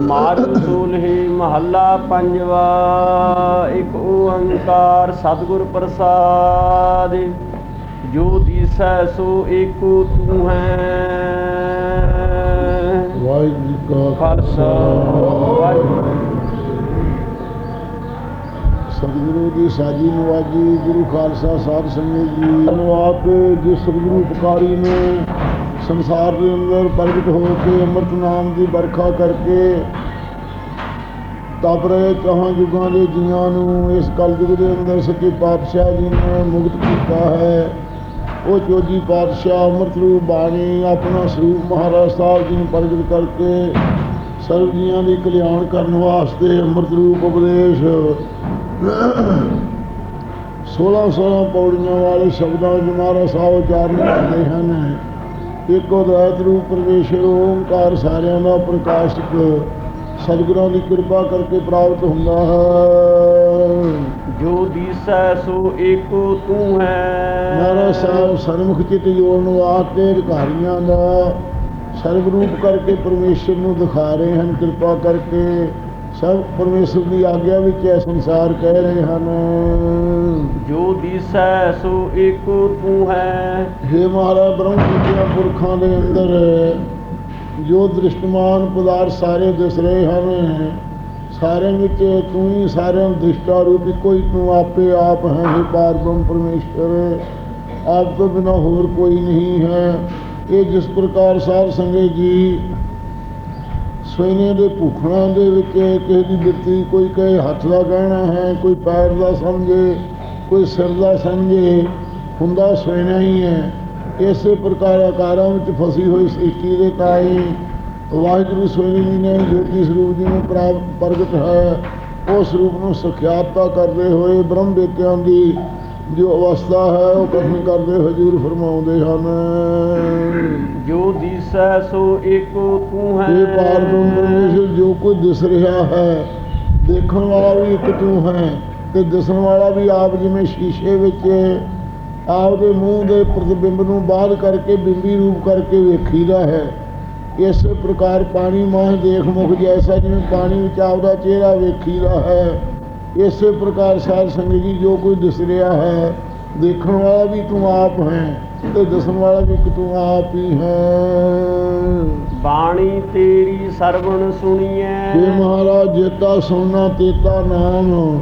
ਮਾਰੂ ਸੋਲਹੀ ਮਹੱਲਾ ਪੰਜਵਾ ਇੱਕ ਓੰਕਾਰ ਸਤਿਗੁਰ ਪ੍ਰਸਾਦ। ਜੋ ਦੀਸੈ ਸੋ ਏਕੋ ਤੂੰ ਹੈ। ਵਾਹਿਗੁਰੂ ਜੀ ਕਾ ਖਾਲਸਾ। ਵਾਹਿਗੁਰੂ ਸਤਿਗੁਰੂ ਦੀ ਸਾਜੀ ਨਵਾਜੀ ਗੁਰੂ ਖਾਲਸਾ ਸਾਧ ਸੰਗਤ ਜੀ। ਧੰਨਵਾਦ ਤੇ ਜਿਸ ਸਤਿਗੁਰੂ ਉਪਕਾਰੀ ਨੇ। ਸੰਸਾਰ ਦੇ ਅੰਦਰ ਪ੍ਰਗਟ ਹੋ ਕੇ ਅੰਮ੍ਰਿਤ ਨਾਮ ਦੀ ਵਰਖਾ ਕਰਕੇ ਤਪ ਰਹੇ ਚਾਹਾਂ ਯੁਗਾਂ ਦੇ ਜੀਆਂ ਨੂੰ ਇਸ ਕਲਯੁਗ ਦੇ ਅੰਦਰ ਸੱਚੇ ਪਾਤਸ਼ਾਹ ਜੀ ਨੇ ਮੁਕਤ ਕੀਤਾ ਹੈ। ਉਹ ਜੋਜੀ ਪਾਤਸ਼ਾਹ ਅੰਮ੍ਰਿਤ ਰੂਪ ਬਾਣੀ ਆਪਣਾ ਸਰੂਪ ਮਹਾਰਾਜ ਸਾਹਿਬ ਜੀ ਨੂੰ ਪ੍ਰਗਟ ਕਰਕੇ ਸਰਬ ਜੀਆਂ ਦੀ ਕਲਿਆਣ ਕਰਨ ਵਾਸਤੇ ਅੰਮ੍ਰਿਤ ਰੂਪ ਉਪਦੇਸ਼ 16 16 ਪੌੜੀਆਂ ਵਾਲੇ ਸ਼ਬਦਾਂ ਵਿੱਚ ਮਹਾਰਾਜ ਸਾਹਿਬ ਉਚਾਰਨ ਕਰਦੇ ਹਨ। ਇੱਕ ਉਦਾਤ ਰੂਪ ਪਰਮੇਸ਼ਰ ਓੰਕਾਰ ਸਾਰਿਆਂ ਦਾ ਪ੍ਰਕਾਸ਼ਕ ਸਤਿਗੁਰਾਂ ਦੀ ਕਿਰਪਾ ਕਰਕੇ ਪ੍ਰਾਪਤ ਹੁੰਦਾ ਹੈ। ਜੋ ਦੀਸੈ ਸੋ ਏਕੋ ਤੂੰ ਹੈ। ਮਹਾਰਾਜ ਸਾਹਿਬ ਸਰਮੁਖ ਚਿਤ ਜੋੜਨ ਵਾਸਤੇ ਅਧਿਕਾਰੀਆਂ ਦਾ ਸਰਬ ਰੂਪ ਕਰਕੇ ਪਰਮੇਸ਼ਰ ਨੂੰ ਦਿਖਾ ਰਹੇ ਹਨ ਕਿਰਪਾ ਕਰਕੇ। ਸਭ ਪਰਮੇਸ਼ਰ ਦੀ ਆਗਿਆ ਵਿੱਚ ਇਹ ਸੰਸਾਰ ਕਹਿ ਰਹੇ ਹਨ। ਜੋ ਦੀਸੈ ਸੋ ਏਕੋ ਤੂੰ ਹੈ। हे ਮਹਾਰਾਜ ਬ੍ਰਹਮ ਵਿਦਿਆ ਪੁਰਖਾਂ ਦੇ ਅੰਦਰ ਜੋ ਦ੍ਰਿਸ਼ਟਮਾਨ ਪਦਾਰਥ ਸਾਰੇ ਦਿਸ ਰਹੇ ਹਨ ਸਾਰਿਆਂ ਵਿੱਚ ਤੂੰ ਹੀ ਸਾਰਿਆਂ ਦ੍ਰਿਸ਼ਟਾ ਰੂਪ ਇੱਕੋ ਹੀ ਤੂੰ ਆਪੇ ਆਪ ਹੈ हे ਪਾਰ ਬ੍ਰਹਮ ਪਰਮੇਸ਼ਰ। ਆਪ ਤੋਂ ਬਿਨਾ ਹੋਰ ਕੋਈ ਨਹੀਂ ਹੈ। ਇਹ ਜਿਸ ਪ੍ਰਕਾਰ ਸਾਧ ਸੰਗਤ ਜੀ ਸੋਇਨੇ ਦੇ ਭੁਖਣਾ ਦੇ ਵਿੱਚ ਕਿਸੇ ਦੀ ਬਿਰਤੀ ਕੋਈ ਕਹੇ ਹੱਥ ਦਾ ਗਹਿਣਾ ਹੈ, ਕੋਈ ਪੈਰ ਦਾ ਸਮਝੇ, ਕੋਈ ਸਿਰ ਦਾ ਸਮਝੇ, ਹੁੰਦਾ ਸੋਇਨਾ ਹੀ ਹੈ। ਇਸੇ ਪ੍ਰਕਾਰ ਆਕਾਰਾਂ ਵਿੱਚ ਫਸੀ ਹੋਈ ਸ੍ਰਿਸ਼ਟੀ ਦੇ ਤਾਈ ਵਾਹਿਗੁਰੂ ਸੋਇਨੇ ਜੀ ਨੇ ਜੋਤੀ ਸਰੂਪ ਜੀ ਨੂੰ ਪ੍ਰਾਪਤ ਪ੍ਰਗਟ ਹੈ। ਉਸ ਸਰੂਪ ਨੂੰ ਸਖਿਆਤਾ ਕਰਦੇ ਹੋਏ ਬ੍ਰਹਮ ਵਿਦਿਆਂ ਦੀ ਜੋ ਅਵਸਥਾ ਹੈ ਉਹ ਕਥਨ ਕਰਦੇ ਹਜੂਰ ਫਰਮਾਉਂਦੇ ਹਨ। ਜੋ ਦੀਸੈ ਸੋ ਏਕੋ ਤੂੰ ਹੈ। ਇਹ ਪਾਰਬ੍ਰਹਮ ਪਰਮੇਸ਼ਰ ਜੋ ਕੁਝ ਦਿਸ ਰਿਹਾ ਹੈ ਦੇਖਣ ਵਾਲਾ ਵੀ ਇੱਕ ਤੂੰ ਹੈ ਤੇ ਦਿਸਣ ਵਾਲਾ ਵੀ ਆਪ ਜਿਵੇਂ ਸ਼ੀਸ਼ੇ ਵਿੱਚ ਆਪ ਦੇ ਮੂੰਹ ਦੇ ਪ੍ਰਤੀਬਿੰਬ ਨੂੰ ਬਾਹਰ ਕਰਕੇ ਬਿੰਬੀ ਰੂਪ ਕਰਕੇ ਵੇਖੀਦਾ ਹੈ। ਇਸ ਪ੍ਰਕਾਰ ਪਾਣੀ ਮਾਹ ਦੇਖ ਮੁਖ ਜੈਸਾ ਜਿਵੇਂ ਪਾਣੀ ਵਿੱਚ ਆਪਦਾ ਚਿਹਰਾ ਵੇਖੀਦਾ ਹੈ। ਇਸੇ ਪ੍ਰਕਾਰ ਸਾਧ ਸੰਗਤ ਜੀ ਜੋ ਕੋਈ ਦਿਸ ਰਿਹਾ ਹੈ ਦੇਖਣ ਵਾਲਾ ਵੀ ਤੂੰ ਆਪ ਹੈ ਤੇ ਦਿਸਣ ਵਾਲਾ ਵੀ ਤੂੰ ਆਪ ਹੀ ਹੈ। ਬਾਣੀ ਤੇਰੀ ਸਰਵਣ ਸੁਣੀਐ। हे ਮਹਾਰਾਜ ਜੇਤਾ ਸੋਨਾ ਤੇਤਾ ਨਾਮ।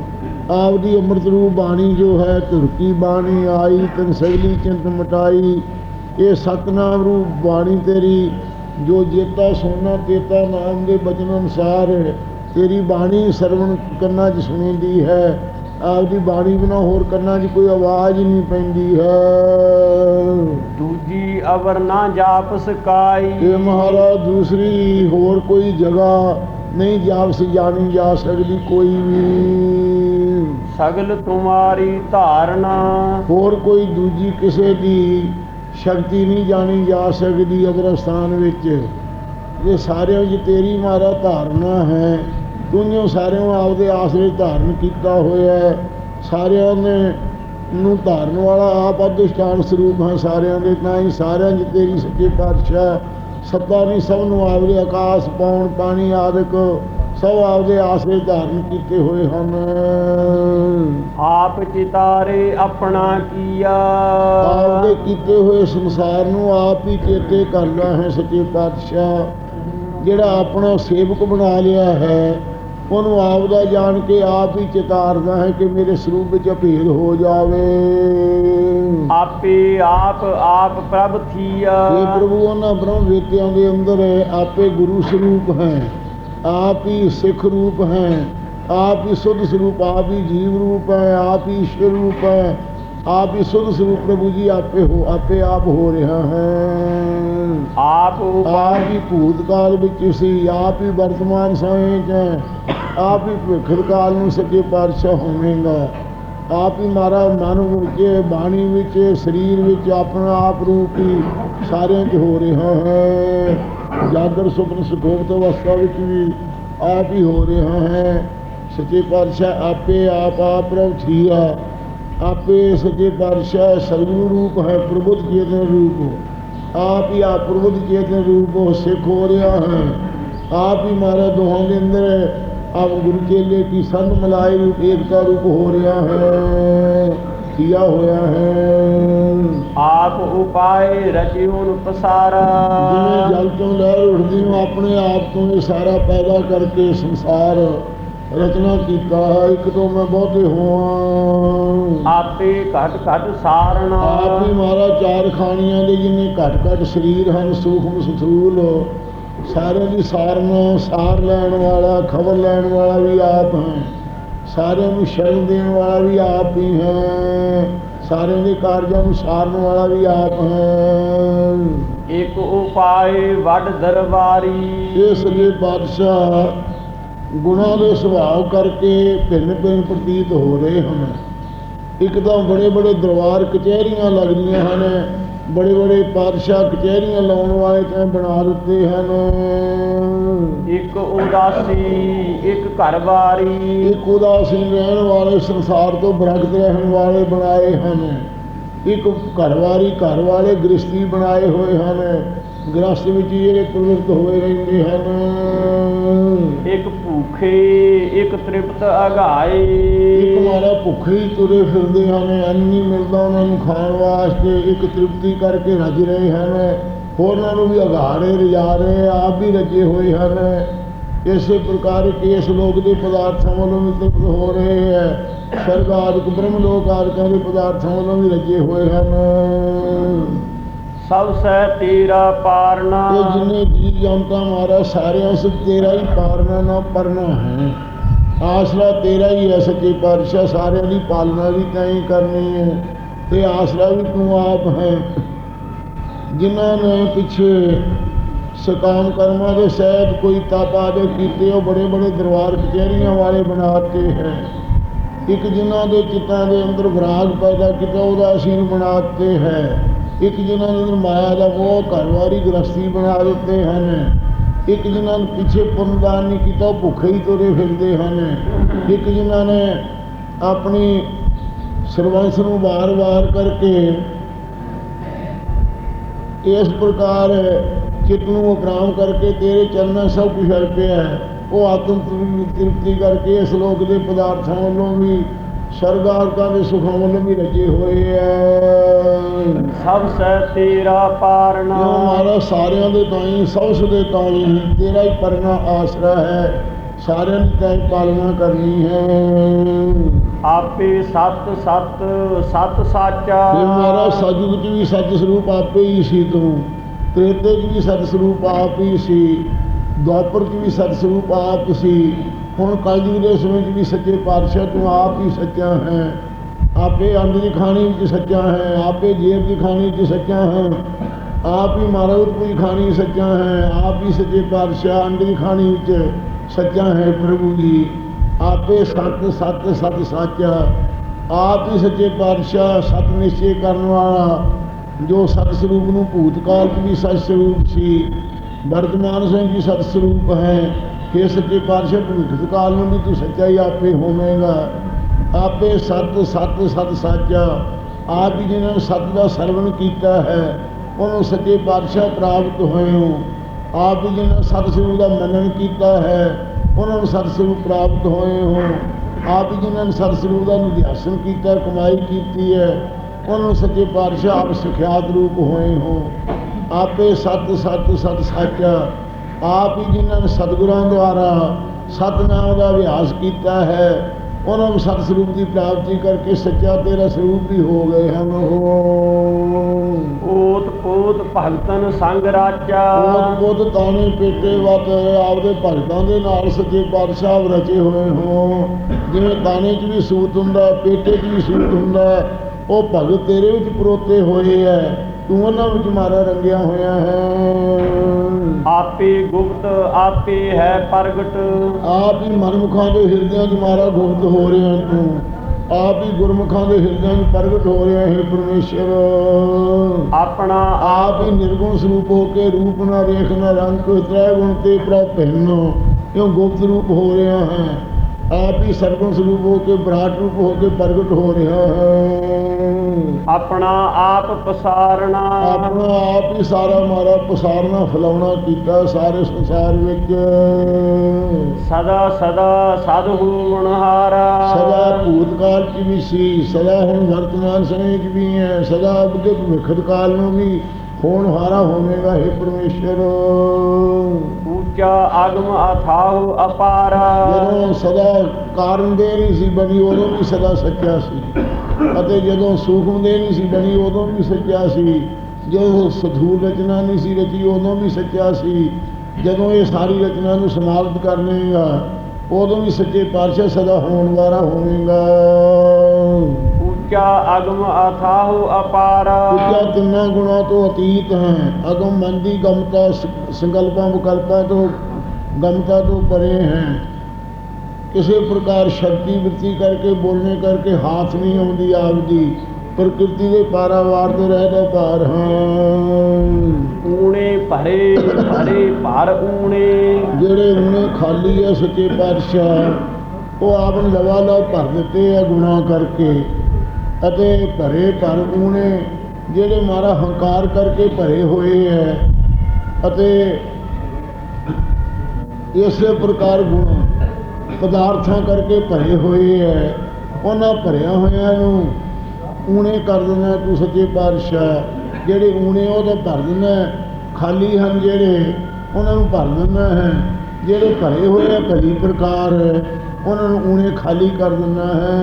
ਆਪ ਦੀ ਅੰਮ੍ਰਿਤ ਰੂਪ ਬਾਣੀ ਜੋ ਹੈ ਧੁਰਕੀ ਬਾਣੀ ਆਈ ਤਨ ਸਗਲੀ ਚਿੰਤ ਮਟਾਈ। ਇਹ ਸਤਨਾਮ ਰੂਪ ਬਾਣੀ ਤੇਰੀ ਜੋ ਜੇਤਾ ਸੋਨਾ ਤੇਤਾ ਨਾਮ ਦੇ ਬਚਨ ਅਨੁਸਾਰ ਤੇਰੀ ਬਾਣੀ ਸਰਵਣ ਕੰਨਾਂ 'ਚ ਸੁਣੀਂਦੀ ਹੈ। ਆਪ ਦੀ ਬਾਣੀ ਬਿਨਾਂ ਹੋਰ ਕੰਨਾਂ 'ਚ ਕੋਈ ਆਵਾਜ਼ ਹੀ ਨਹੀਂ ਪੈਂਦੀ ਹੈ। ਦੂਜੀ ਅਵਰ ਨਾ ਜਾਪ ਸਕਾਈ। ਇਹ ਮਹਾਰਾਜ ਦੂਸਰੀ ਹੋਰ ਕੋਈ ਜਗ੍ਹਾ ਨਹੀਂ ਜਾਪ ਜਾਣੀ ਜਾ ਸਕਦੀ ਕੋਈ ਵੀ। ਸਗਲ ਤੁਮਾਰੀ ਧਾਰਨਾ। ਹੋਰ ਕੋਈ ਦੂਜੀ ਕਿਸੇ ਦੀ ਸ਼ਕਤੀ ਨਹੀਂ ਜਾਣੀ ਜਾ ਸਕਦੀ ਅਗਰ ਸਥਾਨ ਵਿੱਚ। ਇਹ ਸਾਰਿਆਂ ਵਿੱਚ ਤੇਰੀ ਮਾਰਾ ਧਾਰਨਾ ਹੈ। ਤੂੰ ਸਾਰਿਆਂ ਆਪਦੇ ਆਸਰੇ ਧਾਰਨ ਕੀਤਾ ਹੋਇਆ ਹੈ। ਸਾਰਿਆਂ ਨੇ ਨੂੰ ਧਾਰਨ ਵਾਲਾ ਆਪ ਅਧਿਸ਼ਠਾਨ ਸਰੂਪ ਹੈ ਸਾਰਿਆਂ ਦੇ ਤਾਂ ਹੀ ਸਾਰਿਆਂ 'ਚ ਤੇਰੀ ਸੱਚੇ ਪਾਤਸ਼ਾਹ ਸੱਤਾ ਨਹੀਂ ਸਭ ਨੂੰ ਆਪਦੇ ਆਕਾਸ਼ ਪਾਉਣ ਪਾਣੀ ਆਦਿਕ ਸਭ ਆਪਦੇ ਆਸਰੇ ਧਾਰਨ ਕੀਤੇ ਹੋਏ ਹਨ। ਆਪ ਚਿਤਾਰੇ ਆਪਣਾ ਕੀਆ। ਆਪਦੇ ਕੀਤੇ ਹੋਏ ਸੰਸਾਰ ਨੂੰ ਆਪ ਹੀ ਚੇਤੇ ਕਰਨਾ ਹੈ ਸੱਚੇ ਪਾਤਸ਼ਾਹ। ਜਿਹੜਾ ਆਪਣਾ ਸੇਵਕ ਬਣਾ ਲਿਆ ਹੈ ਉਹਨੂੰ ਆਪ ਦਾ ਜਾਣ ਕੇ ਆਪ ਹੀ ਚਿਤਾਰਦਾ ਹੈ ਕਿ ਮੇਰੇ ਸਰੂਪ ਵਿੱਚ ਅਭੇਦ ਹੋ ਜਾਵੇ। ਆਪੇ ਆਪ ਆਪ ਪ੍ਰਭ ਥੀਆ। ਇਹ ਪ੍ਰਭੂ ਉਹਨਾਂ ਬ੍ਰਹਮ ਵਿਦਿਆਂ ਦੇ ਅੰਦਰ ਆਪੇ ਗੁਰੂ ਸਰੂਪ ਹੈ ਆਪ ਹੀ ਸਿੱਖ ਰੂਪ ਹੈ ਆਪ ਹੀ ਸੁਧ ਸਰੂਪ ਆਪ ਹੀ ਜੀਵ ਰੂਪ ਹੈ ਆਪ ਹੀ ਈਸ਼ਵਰ ਰੂਪ ਹੈ। ਆਪ ਹੀ ਸੁਧ ਸਰੂਪ ਪ੍ਰਭੂ ਜੀ ਆਪੇ ਹੋ ਆਪੇ ਆਪ ਹੋ ਰਿਹਾ ਹੈ। ਆਪ ਆਪ ਹੀ ਭੂਤਕਾਲ ਵਿੱਚ ਸੀ ਆਪ ਹੀ ਵਰਤਮਾਨ ਸਮੇਂ 'ਚ ਹੈ। ਆਪ ਹੀ ਭਵਿੱਖ ਕਾਲ ਨੂੰ ਸੱਚੇ ਪਾਤਸ਼ਾਹ ਹੋਵੇਗਾ। ਆਪ ਹੀ ਮਾਰਾ ਮਨ ਵਿੱਚ ਬਾਣੀ ਵਿੱਚ ਸਰੀਰ ਵਿੱਚ ਆਪਣਾ ਆਪ ਰੂਪ ਹੀ ਸਾਰਿਆਂ 'ਚ ਹੋ ਰਿਹਾ ਹੈ। ਜਾਗਰ ਸੁਪਨ ਸੁਖੋਪਤ ਅਵਸਥਾ ਵਿੱਚ ਵੀ ਆਪ ਹੀ ਹੋ ਰਿਹਾ ਹੈ। ਸੱਚੇ ਪਾਤਸ਼ਾਹ ਆਪੇ ਆਪ ਆਪ ਪ੍ਰਭ ਥੀਆ ਆਪੇ ਸੱਚੇ ਪਾਤਸ਼ਾਹ ਸਗਰੂ ਰੂਪ ਹੈ ਪ੍ਰਬੁੱਧ ਚੇਤਨ ਰੂਪ। ਆਪ ਹੀ ਆਪ ਪ੍ਰਬੁੱਧ ਚੇਤਨ ਰੂਪ ਸਿੱਖ ਹੋ ਰਿਹਾ ਹੈ। ਆਪ ਹੀ ਮਾਰਾ ਦੋਹਾਂ ਦੇ ਅੰਦਰ ਆਪ ਗੁਰੂ ਚੇਲੇ ਕੀ ਸੰਗ ਮਿਲਾਏ ਰੂਪ ਏਕਤਾ ਰੂਪ ਹੋ ਰਿਹਾ ਹੈ ਕੀਆ ਹੋਇਆ ਹੈ। ਆਪ ਉਪਾਏ ਰਚਿਉਨ ਪਸਾਰਾ ਜਿਵੇਂ ਜਲ ਤੋਂ ਲਹਿਰ ਉੱਠਦੀ ਹੋ ਆਪਣੇ ਆਪ ਤੋਂ ਇਹ ਸਾਰਾ ਪੈਦਾ ਕਰਕੇ ਸੰਸਾਰ ਰਚਨਾ ਕੀਤਾ ਹੈ ਇੱਕ ਤੋਂ ਮੈਂ ਬਹੁਤੇ ਹੋਵਾਂ। ਆਪੇ ਘਟ ਘਟ ਸਾਰਣਾ। ਆਪ ਹੀ ਮਾਰਾ ਚਾਰ ਖਾਣੀਆਂ ਦੇ ਜਿੰਨੇ ਘਟ ਘਟ ਸਰੀਰ ਹਨ ਸੂਖਮ ਸਥੂਲ ਸਾਰਿਆਂ ਦੀ ਸਾਰਨ ਸਾਰ ਲੈਣ ਵਾਲਾ ਖਬਰ ਲੈਣ ਵਾਲਾ ਵੀ ਆਪ ਹੈ। ਸਾਰਿਆਂ ਨੂੰ ਸ਼ਰਨ ਦੇਣ ਵਾਲਾ ਵੀ ਆਪ ਹੀ ਹੈ। ਸਾਰਿਆਂ ਦੇ ਕਾਰਜਾਂ ਨੂੰ ਸਾਰਨ ਵਾਲਾ ਵੀ ਆਪ ਹੈ। ਇਕ ਉਪਾਏ ਵੱਡ ਦਰਬਾਰੀ ਇਸ ਲਈ ਬਾਦਸ਼ਾਹ ਗੁਣਾਂ ਦੇ ਸੁਭਾਅ ਕਰਕੇ ਭਿੰਨ ਭਿੰਨ ਪ੍ਰਤੀਤ ਹੋ ਰਹੇ ਹਨ। ਇੱਕ ਤਾਂ ਬੜੇ ਬੜੇ ਦਰਬਾਰ ਕਚਹਿਰੀਆਂ ਲੱਗਦੀਆਂ ਹਨ ਬੜੇ ਬੜੇ ਪਾਦਸ਼ਾਹ ਕਚਹਿਰੀਆਂ ਲਾਉਣ ਵਾਲੇ ਤਾਂ ਬਣਾ ਦਿੱਤੇ ਹਨ। ਇਕ ਉਦਾਸੀ ਇਕ ਘਰਵਾਰੀ ਇੱਕ ਉਦਾਸੀਨ ਰਹਿਣ ਵਾਲੇ ਸੰਸਾਰ ਤੋਂ ਬਰਗਤ ਰਹਿਣ ਵਾਲੇ ਬਣਾਏ ਹਨ। ਇੱਕ ਘਰਵਾਰੀ ਘਰ ਵਾਲੇ ਗ੍ਰਸਤੀ ਬਣਾਏ ਹੋਏ ਹਨ। ਗ੍ਰਸਤ ਵਿੱਚ ਜਿਹੜੇ ਪ੍ਰਵਿਰਤ ਹੋਏ ਰਹਿੰਦੇ ਹਨ। ਇਕ ਭੂਖੇ ਇਕ ਤ੍ਰਿਪਤ ਅਗਾਏ। ਇੱਕ ਮਾਰਾ ਭੁੱਖੇ ਹੀ ਤੁਰੇ ਫਿਰਦੇ ਹਨ ਅੰਨ ਨਹੀਂ ਮਿਲਦਾ ਉਹਨਾਂ ਨੂੰ ਖਾਣ ਵਾਸਤੇ। ਇੱਕ ਤ੍ਰਿਪਤੀ ਕਰਕੇ ਰੱਜ ਰਹੇ ਹਨ ਹੋਰਨਾਂ ਨੂੰ ਵੀ ਅਗਾੜੇ ਰਜਾ ਰਹੇ ਆਪ ਵੀ ਰੱਜੇ ਹੋਏ ਹਨ। ਇਸੇ ਪ੍ਰਕਾਰ ਇਸ ਲੋਕ ਦੇ ਪਦਾਰਥਾਂ ਵੱਲੋਂ ਵੀ ਤ੍ਰਿਪਤ ਹੋ ਰਹੇ ਹੈ। ਸਰਗ ਆਦਿਕ ਬ੍ਰਹਮ ਲੋਕ ਆਦਿਕਾਂ ਦੇ ਪਦਾਰਥਾਂ ਵੱਲੋਂ ਵੀ ਰੱਜੇ ਹੋਏ ਹਨ। ਸਭ ਸਹਿ ਤੇਰਾ ਪਾਰਨਾ ਇਹ ਜਿੰਨੇ ਜੀ ਜਨਤਾ ਮਾਰਾ ਸਾਰਿਆਂ ਸੇ ਤੇਰਾ ਹੀ ਪਾਰਨਾ ਨਾ ਪਰਨਾ ਹੈ। ਆਸਰਾ ਤੇਰਾ ਹੀ ਹੈ ਸੱਚੇ ਪਾਤਸ਼ਾਹ, ਸਾਰਿਆਂ ਦੀ ਪਾਲਣਾ ਵੀ ਤੈਂ ਹੀ ਕਰਨੀ ਹੈ। ਤੇ ਆਸਰਾ ਵੀ ਤੂੰ ਆਪ ਹੈ। ਜਿਨ੍ਹਾਂ ਨੇ ਪਿੱਛੇ ਸਕਾਮ ਕਰਮਾਂ ਦੇ ਸਹਿਤ ਕੋਈ ਤਪ ਆਦਿ ਕੀਤੇ, ਉਹ ਬੜੇ ਬੜੇ ਦਰਬਾਰ ਕਚਹਿਰੀਆਂ ਵਾਲੇ ਬਣਾਤੇ ਹੈ। ਇੱਕ ਜਿਨ੍ਹਾਂ ਦੇ ਚਿੱਤਾਂ ਦੇ ਅੰਦਰ ਵਿਰਾਗ ਪੈਦਾ ਕੀਤਾ, ਉਹਦਾ ਅਸੀਨ ਬਣਾਤੇ ਹੈ। ਇੱਕ ਜਿਨ੍ਹਾਂ ਦੇ ਅੰਦਰ ਮਾਇਆ ਦਾ ਮੋਹ ਘਰਵਾਰੀ ਗ੍ਰਸਤੀ ਬਣਾ ਦਿੱਤੇ ਹਨ। ਇੱਕ ਜਿਨ੍ਹਾਂ ਨੇ ਪਿੱਛੇ ਪੁੰਨਦਾਨ ਨਹੀਂ ਕੀਤਾ, ਉਹ ਭੁੱਖੇ ਹੀ ਤੁਰੇ ਫਿਰਦੇ ਹਨ। ਇੱਕ ਜਿਨ੍ਹਾਂ ਨੇ ਆਪਣੀ ਸਰਵੰਸ ਨੂੰ ਵਾਰ-ਵਾਰ ਕਰਕੇ ਇਸ ਪ੍ਰਕਾਰ ਚਿੱਤ ਨੂੰ ਉਪਰਾਮ ਕਰਕੇ ਤੇਰੇ ਚਰਨਾਂ ਸਭ ਕੁਝ ਅਰਪਿਆ ਹੈ। ਉਹ ਆਤਮ ਤ੍ਰਿਪਤੀ ਕਰਕੇ ਇਸ ਲੋਕ ਦੇ ਪਦਾਰਥਾਂ ਵੱਲੋਂ ਵੀ ਸਰਗਾਰਕਾਂ ਦੇ ਸੁਖਾਂ ਵੱਲੋਂ ਵੀ ਰਚੇ ਹੋਏ ਹੈ ਸਭ ਸਹਿ ਤੇਰਾ ਕਿਉਂ ਮਹਾਰਾਜ ਸਾਰਿਆਂ ਦੇ ਤਾਈ ਸਭ ਦੇ ਤਾਈ ਤੇਰਾ ਹੀ ਪਰਨਾ ਆਸਰਾ ਹੈ। ਸਾਰਿਆਂ ਦੀ ਤੈਂ ਪਾਲਣਾ ਕਰਨੀ ਹੈ। ਆਪੇ ਸਤ ਸਤ ਸਤ ਸਾਚਾ। ਫਿਰ ਮਹਾਰਾਜ ਸਤਿਯੁਗ ਚ ਵੀ ਸਤ ਸਰੂਪ ਆਪੇ ਹੀ ਸੀ ਤੂੰ। ਤ੍ਰੇਤੇ ਚ ਵੀ ਸਤ ਸਰੂਪ ਆਪ ਹੀ ਸੀ। ਦੁਆਪਰ ਚ ਵੀ ਸਤ ਸਰੂਪ ਆਪ ਸੀ। ਹੁਣ ਕਲਯੁਗ ਦੇ ਸਮੇਂ ਚ ਵੀ ਸੱਚੇ ਪਾਤਸ਼ਾਹ ਤੂੰ ਆਪ ਹੀ ਸੱਚਾ ਹੈ। ਆਪੇ ਅੰਨ ਦੀ ਖਾਣੀ ਵਿੱਚ ਸੱਚਾ ਹੈ, ਆਪੇ ਜੇਬ ਦੀ ਖਾਣੀ ਵਿੱਚ ਸੱਚਾ ਹੈ। ਆਪ ਹੀ ਮਹਾਰਾਜ ਕੋਈ ਖਾਣੀ ਸੱਚਾ ਹੈ, ਆਪ ਹੀ ਸੱਚੇ ਪਾਤਸ਼ਾਹ ਅੰਨ ਦੀ ਖਾਣੀ ਵਿੱਚ ਸੱਚਾ ਹੈ ਪ੍ਰਭੂ ਜੀ। ਆਪੇ ਸਤ ਸਤ ਸਤ ਸਾਚਾ, ਆਪ ਹੀ ਸੱਚੇ ਪਾਤਸ਼ਾਹ, ਸਤ ਨਿਸ਼ਚੈ ਕਰਨ ਵਾਲਾ, ਜੋ ਸਤ ਸਰੂਪ ਨੂੰ ਭੂਤਕਾਲ 'ਚ ਵੀ ਸਤ ਸਰੂਪ ਸੀ। ਵਰਤਮਾਨ ਸਿੰਘ ਵੀ ਸਤ ਸਰੂਪ ਹੈ। ਇਹ ਸੱਚੇ ਪਾਤਸ਼ਾਹ ਭਵਿੱਖ ਕਾਲ ਨੂੰ ਵੀ ਤੂੰ ਸੱਚਾ ਹੀ ਆਪੇ ਹੋਵੇਂਗਾ। ਆਪੇ ਸਤ ਸਤ ਸਤ ਸਾਚਾ ਆਪ ਹੀ ਜਿਹਨਾਂ ਨੇ ਸਤ ਦਾ ਸਰਵਣ ਕੀਤਾ ਹੈ, ਉਹਨੂੰ ਸੱਚੇ ਪਾਤਸ਼ਾਹ ਪ੍ਰਾਪਤ ਹੋਏ ਹੋ ਆਪ ਹੀ ਜਿਹਨਾਂ ਨੇ ਸਤ ਸਰੂਪ ਦਾ ਮੰਨਣ ਕੀਤਾ ਹੈ, ਉਹਨਾਂ ਨੂੰ ਸਤ ਸਰੂਪ ਪ੍ਰਾਪਤ ਹੋਏ ਹੋ। ਆਪ ਹੀ ਜਿਨ੍ਹਾਂ ਨੇ ਸਤ ਸਰੂਪ ਦਾ ਨਿਧਿਆਸਨ ਕੀਤਾ, ਕਮਾਈ ਕੀਤੀ ਹੈ, ਉਹਨਾਂ ਨੂੰ ਸੱਚੇ ਪਾਤਸ਼ਾਹ ਆਪ ਸੁਖਿਆਤ ਰੂਪ ਹੋਏ ਹੋ। ਆਪੇ ਸਤ ਸਤ ਸਤ ਸਾਚਾ ਆਪ ਹੀ ਜਿਨ੍ਹਾਂ ਨੇ ਸਤਿਗੁਰਾਂ ਦੁਆਰਾ ਸਤਨਾਮ ਦਾ ਅਭਿਆਸ ਕੀਤਾ ਹੈ ਉਹਨਾਂ ਨੂੰ ਸਤ ਸਰੂਪ ਦੀ ਪ੍ਰਾਪਤੀ ਕਰਕੇ ਸੱਚਾ ਤੇਰਾ ਸਰੂਪ ਵੀ ਹੋ ਗਏ ਹਨ ਉਹ। ਓਤ ਪੋਤ ਭਗਤਨ ਸੰਗ ਰਾਜਾ ਬਹੁਤ ਬਹੁਤ ਤਾਣੇ ਪੇਟੇ ਵਤ ਆਪਦੇ ਭਗਤਾਂ ਦੇ ਨਾਲ ਸੱਚੇ ਪਾਤਸ਼ਾਹ ਰਚੇ ਹੋਏ ਹੋ। ਜਿਵੇਂ ਤਾਣੇ 'ਚ ਵੀ ਸੂਤ ਹੁੰਦਾ ਪੇਟੇ 'ਚ ਵੀ ਸੂਤ ਹੁੰਦਾ ਉਹ ਭਗਤ ਤੇਰੇ ਵਿੱਚ ਪਰੋਤੇ ਹੋਏ ਐ ਤੂੰ ਉਹਨਾਂ ਵਿੱਚ ਮਾਰਾ ਰੰਗਿਆ ਹੋਇਆ ਹੈ। ਆਪੇ ਗੁਪਤ ਆਪੇ ਹੈ ਪ੍ਰਗਟ। ਆਪ ਹੀ ਮਨਮੁਖਾਂ ਦੇ ਹਿਰਦਿਆਂ 'ਚ ਮਾਰਾ ਗੁਪਤ ਹੋ ਰਿਹਾ ਤੂੰ। ਆਪ ਹੀ ਗੁਰਮੁਖਾਂ ਦੇ ਹਿਰਦਿਆਂ 'ਚ ਪ੍ਰਗਟ ਹੋ ਰਿਹਾ ਹੈ ਪਰਮੇਸ਼ਰ। ਆਪਣਾ ਆਪ ਹੀ ਨਿਰਗੁਣ ਸਰੂਪ ਹੋ ਕੇ ਰੂਪ ਨਾ ਰੇਖ ਨਾ ਰੰਗ ਤ੍ਰੈ ਗੁਣ ਤੇ ਪ੍ਰਭ ਭਿੰਨ ਇਉਂ ਗੁਪਤ ਰੂਪ ਹੋ ਰਿਹਾ ਹੈ? ਆਪ ਹੀ ਸਰਵਨ ਸਰੂਪ ਹੋ ਕੇ ਵਿਰਾਟ ਰੂਪ ਹੋ ਕੇ ਪ੍ਰਗਟ ਹੋ ਰਿਹਾ ਹੈ। ਆਪਣਾ ਆਪ ਪਸਾਰਣਾ ਆਪਣਾ ਆਪ ਹੀ ਸਾਰਾ ਮਾਰਾ ਪਸਾਰਨਾ ਫਲਾਉਣਾ ਕੀਤਾ ਸਾਰੇ ਸੰਸਾਰ ਵਿੱਚ। ਸਦਾ ਸਦਾ ਸਾਧੂ ਮਨਹਾਰਾ ਸਦਾ ਭੂਤਕਾਲ ਚ ਵੀ ਸੀ ਸਦਾ ਹੁਣ ਵਰਤਮਾਨ ਸਮੇਂ ਚ ਵੀ ਹੈ ਸਦਾ ਅੱਗੇ ਭਵਿੱਖਤ ਕਾਲ ਨੂੰ ਵੀ ਹੋਣਹਾਰਾ ਹੋਵੇਗਾ हे ਪਰਮੇਸ਼ਰ। ਉੱਚਾ ਆਗਮ ਅਥਾਹੁ ਅਪਾਰਾ। ਜਦੋਂ ਸਦਾ ਕਾਰਨ ਦੇ ਨਹੀਂ ਸੀ ਬਣੀ, ਉਦੋਂ ਵੀ ਸਦਾ ਸੱਚਾ ਸੀ। ਅਤੇ ਜਦੋਂ ਸੂਖਮ ਦੇ ਨਹੀਂ ਸੀ ਬਣੀ, ਉਦੋਂ ਵੀ ਸੱਚਾ ਸੀ। ਜਦੋਂ ਸਥੂਲ ਰਚਨਾ ਨਹੀਂ ਸੀ ਰਚੀ, ਉਦੋਂ ਵੀ ਸੱਚਾ ਸੀ। ਜਦੋਂ ਇਹ ਸਾਰੀ ਰਚਨਾ ਨੂੰ ਸਮਾਪਤ ਕਰਨੇਗਾ ਉਦੋਂ ਵੀ ਸੱਚੇ ਪਾਤਸ਼ਾਹ ਸਦਾ ਹੋਣ ਵਾਲਾ ਹੋਵੇਗਾ। ਉੱਚਾ ਆਗਮ ਅਥਾਹੁ ਅਪਾਰਾ। ਉੱਚਾ ਤਿੰਨਾਂ ਗੁਣਾਂ ਤੋਂ ਅਤੀਤ ਹੈ। ਅਗਮ ਮਨ ਦੀ ਗਮਤਾ ਸੰਕਲਪਾਂ ਵਿਕਲਪਾਂ ਤੋਂ ਗਮਤਾ ਤੋਂ ਪਰੇ ਹੈ। ਕਿਸੇ ਪ੍ਰਕਾਰ ਸ਼ਕਤੀ ਵਰਤੀ ਕਰਕੇ ਬੋਲਣੇ ਕਰਕੇ ਹਾਥ ਨਹੀਂ ਆਉਂਦੀ ਆਪਦੀ। ਪ੍ਰਕਿਰਤੀ ਦੇ ਪਾਰਾਵਾਰ ਤੋਂ ਰਹਿਦਾ ਪਾਰ ਹਾਂ। ਊਣੇ ਭਰੇ ਭਰੇ ਭਰ ਊਣੇ। ਜਿਹੜੇ ਉਹਨੇ ਖਾਲੀ ਹੈ ਸੱਚੇ ਪਾਤਸ਼ਾਹ ਉਹ ਆਪ ਨੂੰ ਲਵਾ ਲਵ ਭਰ ਦਿੱਤੇ ਆ ਗੁਨਾਹ ਕਰਕੇ। ਅਤੇ ਭਰੇ ਭਰ ਊਣੇ ਜਿਹੜੇ ਮਾਰਾ ਹੰਕਾਰ ਕਰਕੇ ਭਰੇ ਹੋਏ ਹੈ ਅਤੇ ਇਸੇ ਪ੍ਰਕਾਰ ਗੁਣ ਪਦਾਰਥਾਂ ਕਰਕੇ ਭਰੇ ਹੋਏ ਹੈ, ਉਹਨਾਂ ਭਰਿਆ ਹੋਇਆਂ ਨੂੰ ਊਣੇ ਕਰ ਦਿੰਦਾ ਤੂੰ ਸੱਚੇ ਪਾਤਸ਼ਾਹ। ਜਿਹੜੇ ਊਣੇ ਉਹ ਤਾਂ ਭਰ ਦਿੰਦਾ ਖਾਲੀ ਹਨ ਜਿਹੜੇ, ਉਹਨਾਂ ਨੂੰ ਭਰ ਦਿੰਦਾ ਹੈ। ਜਿਹੜੇ ਭਰੇ ਹੋਏ ਆ ਭਲੀ ਪ੍ਰਕਾਰ ਉਹਨਾਂ ਨੂੰ ਊਣੇ ਖਾਲੀ ਕਰ ਦਿੰਦਾ ਹੈ।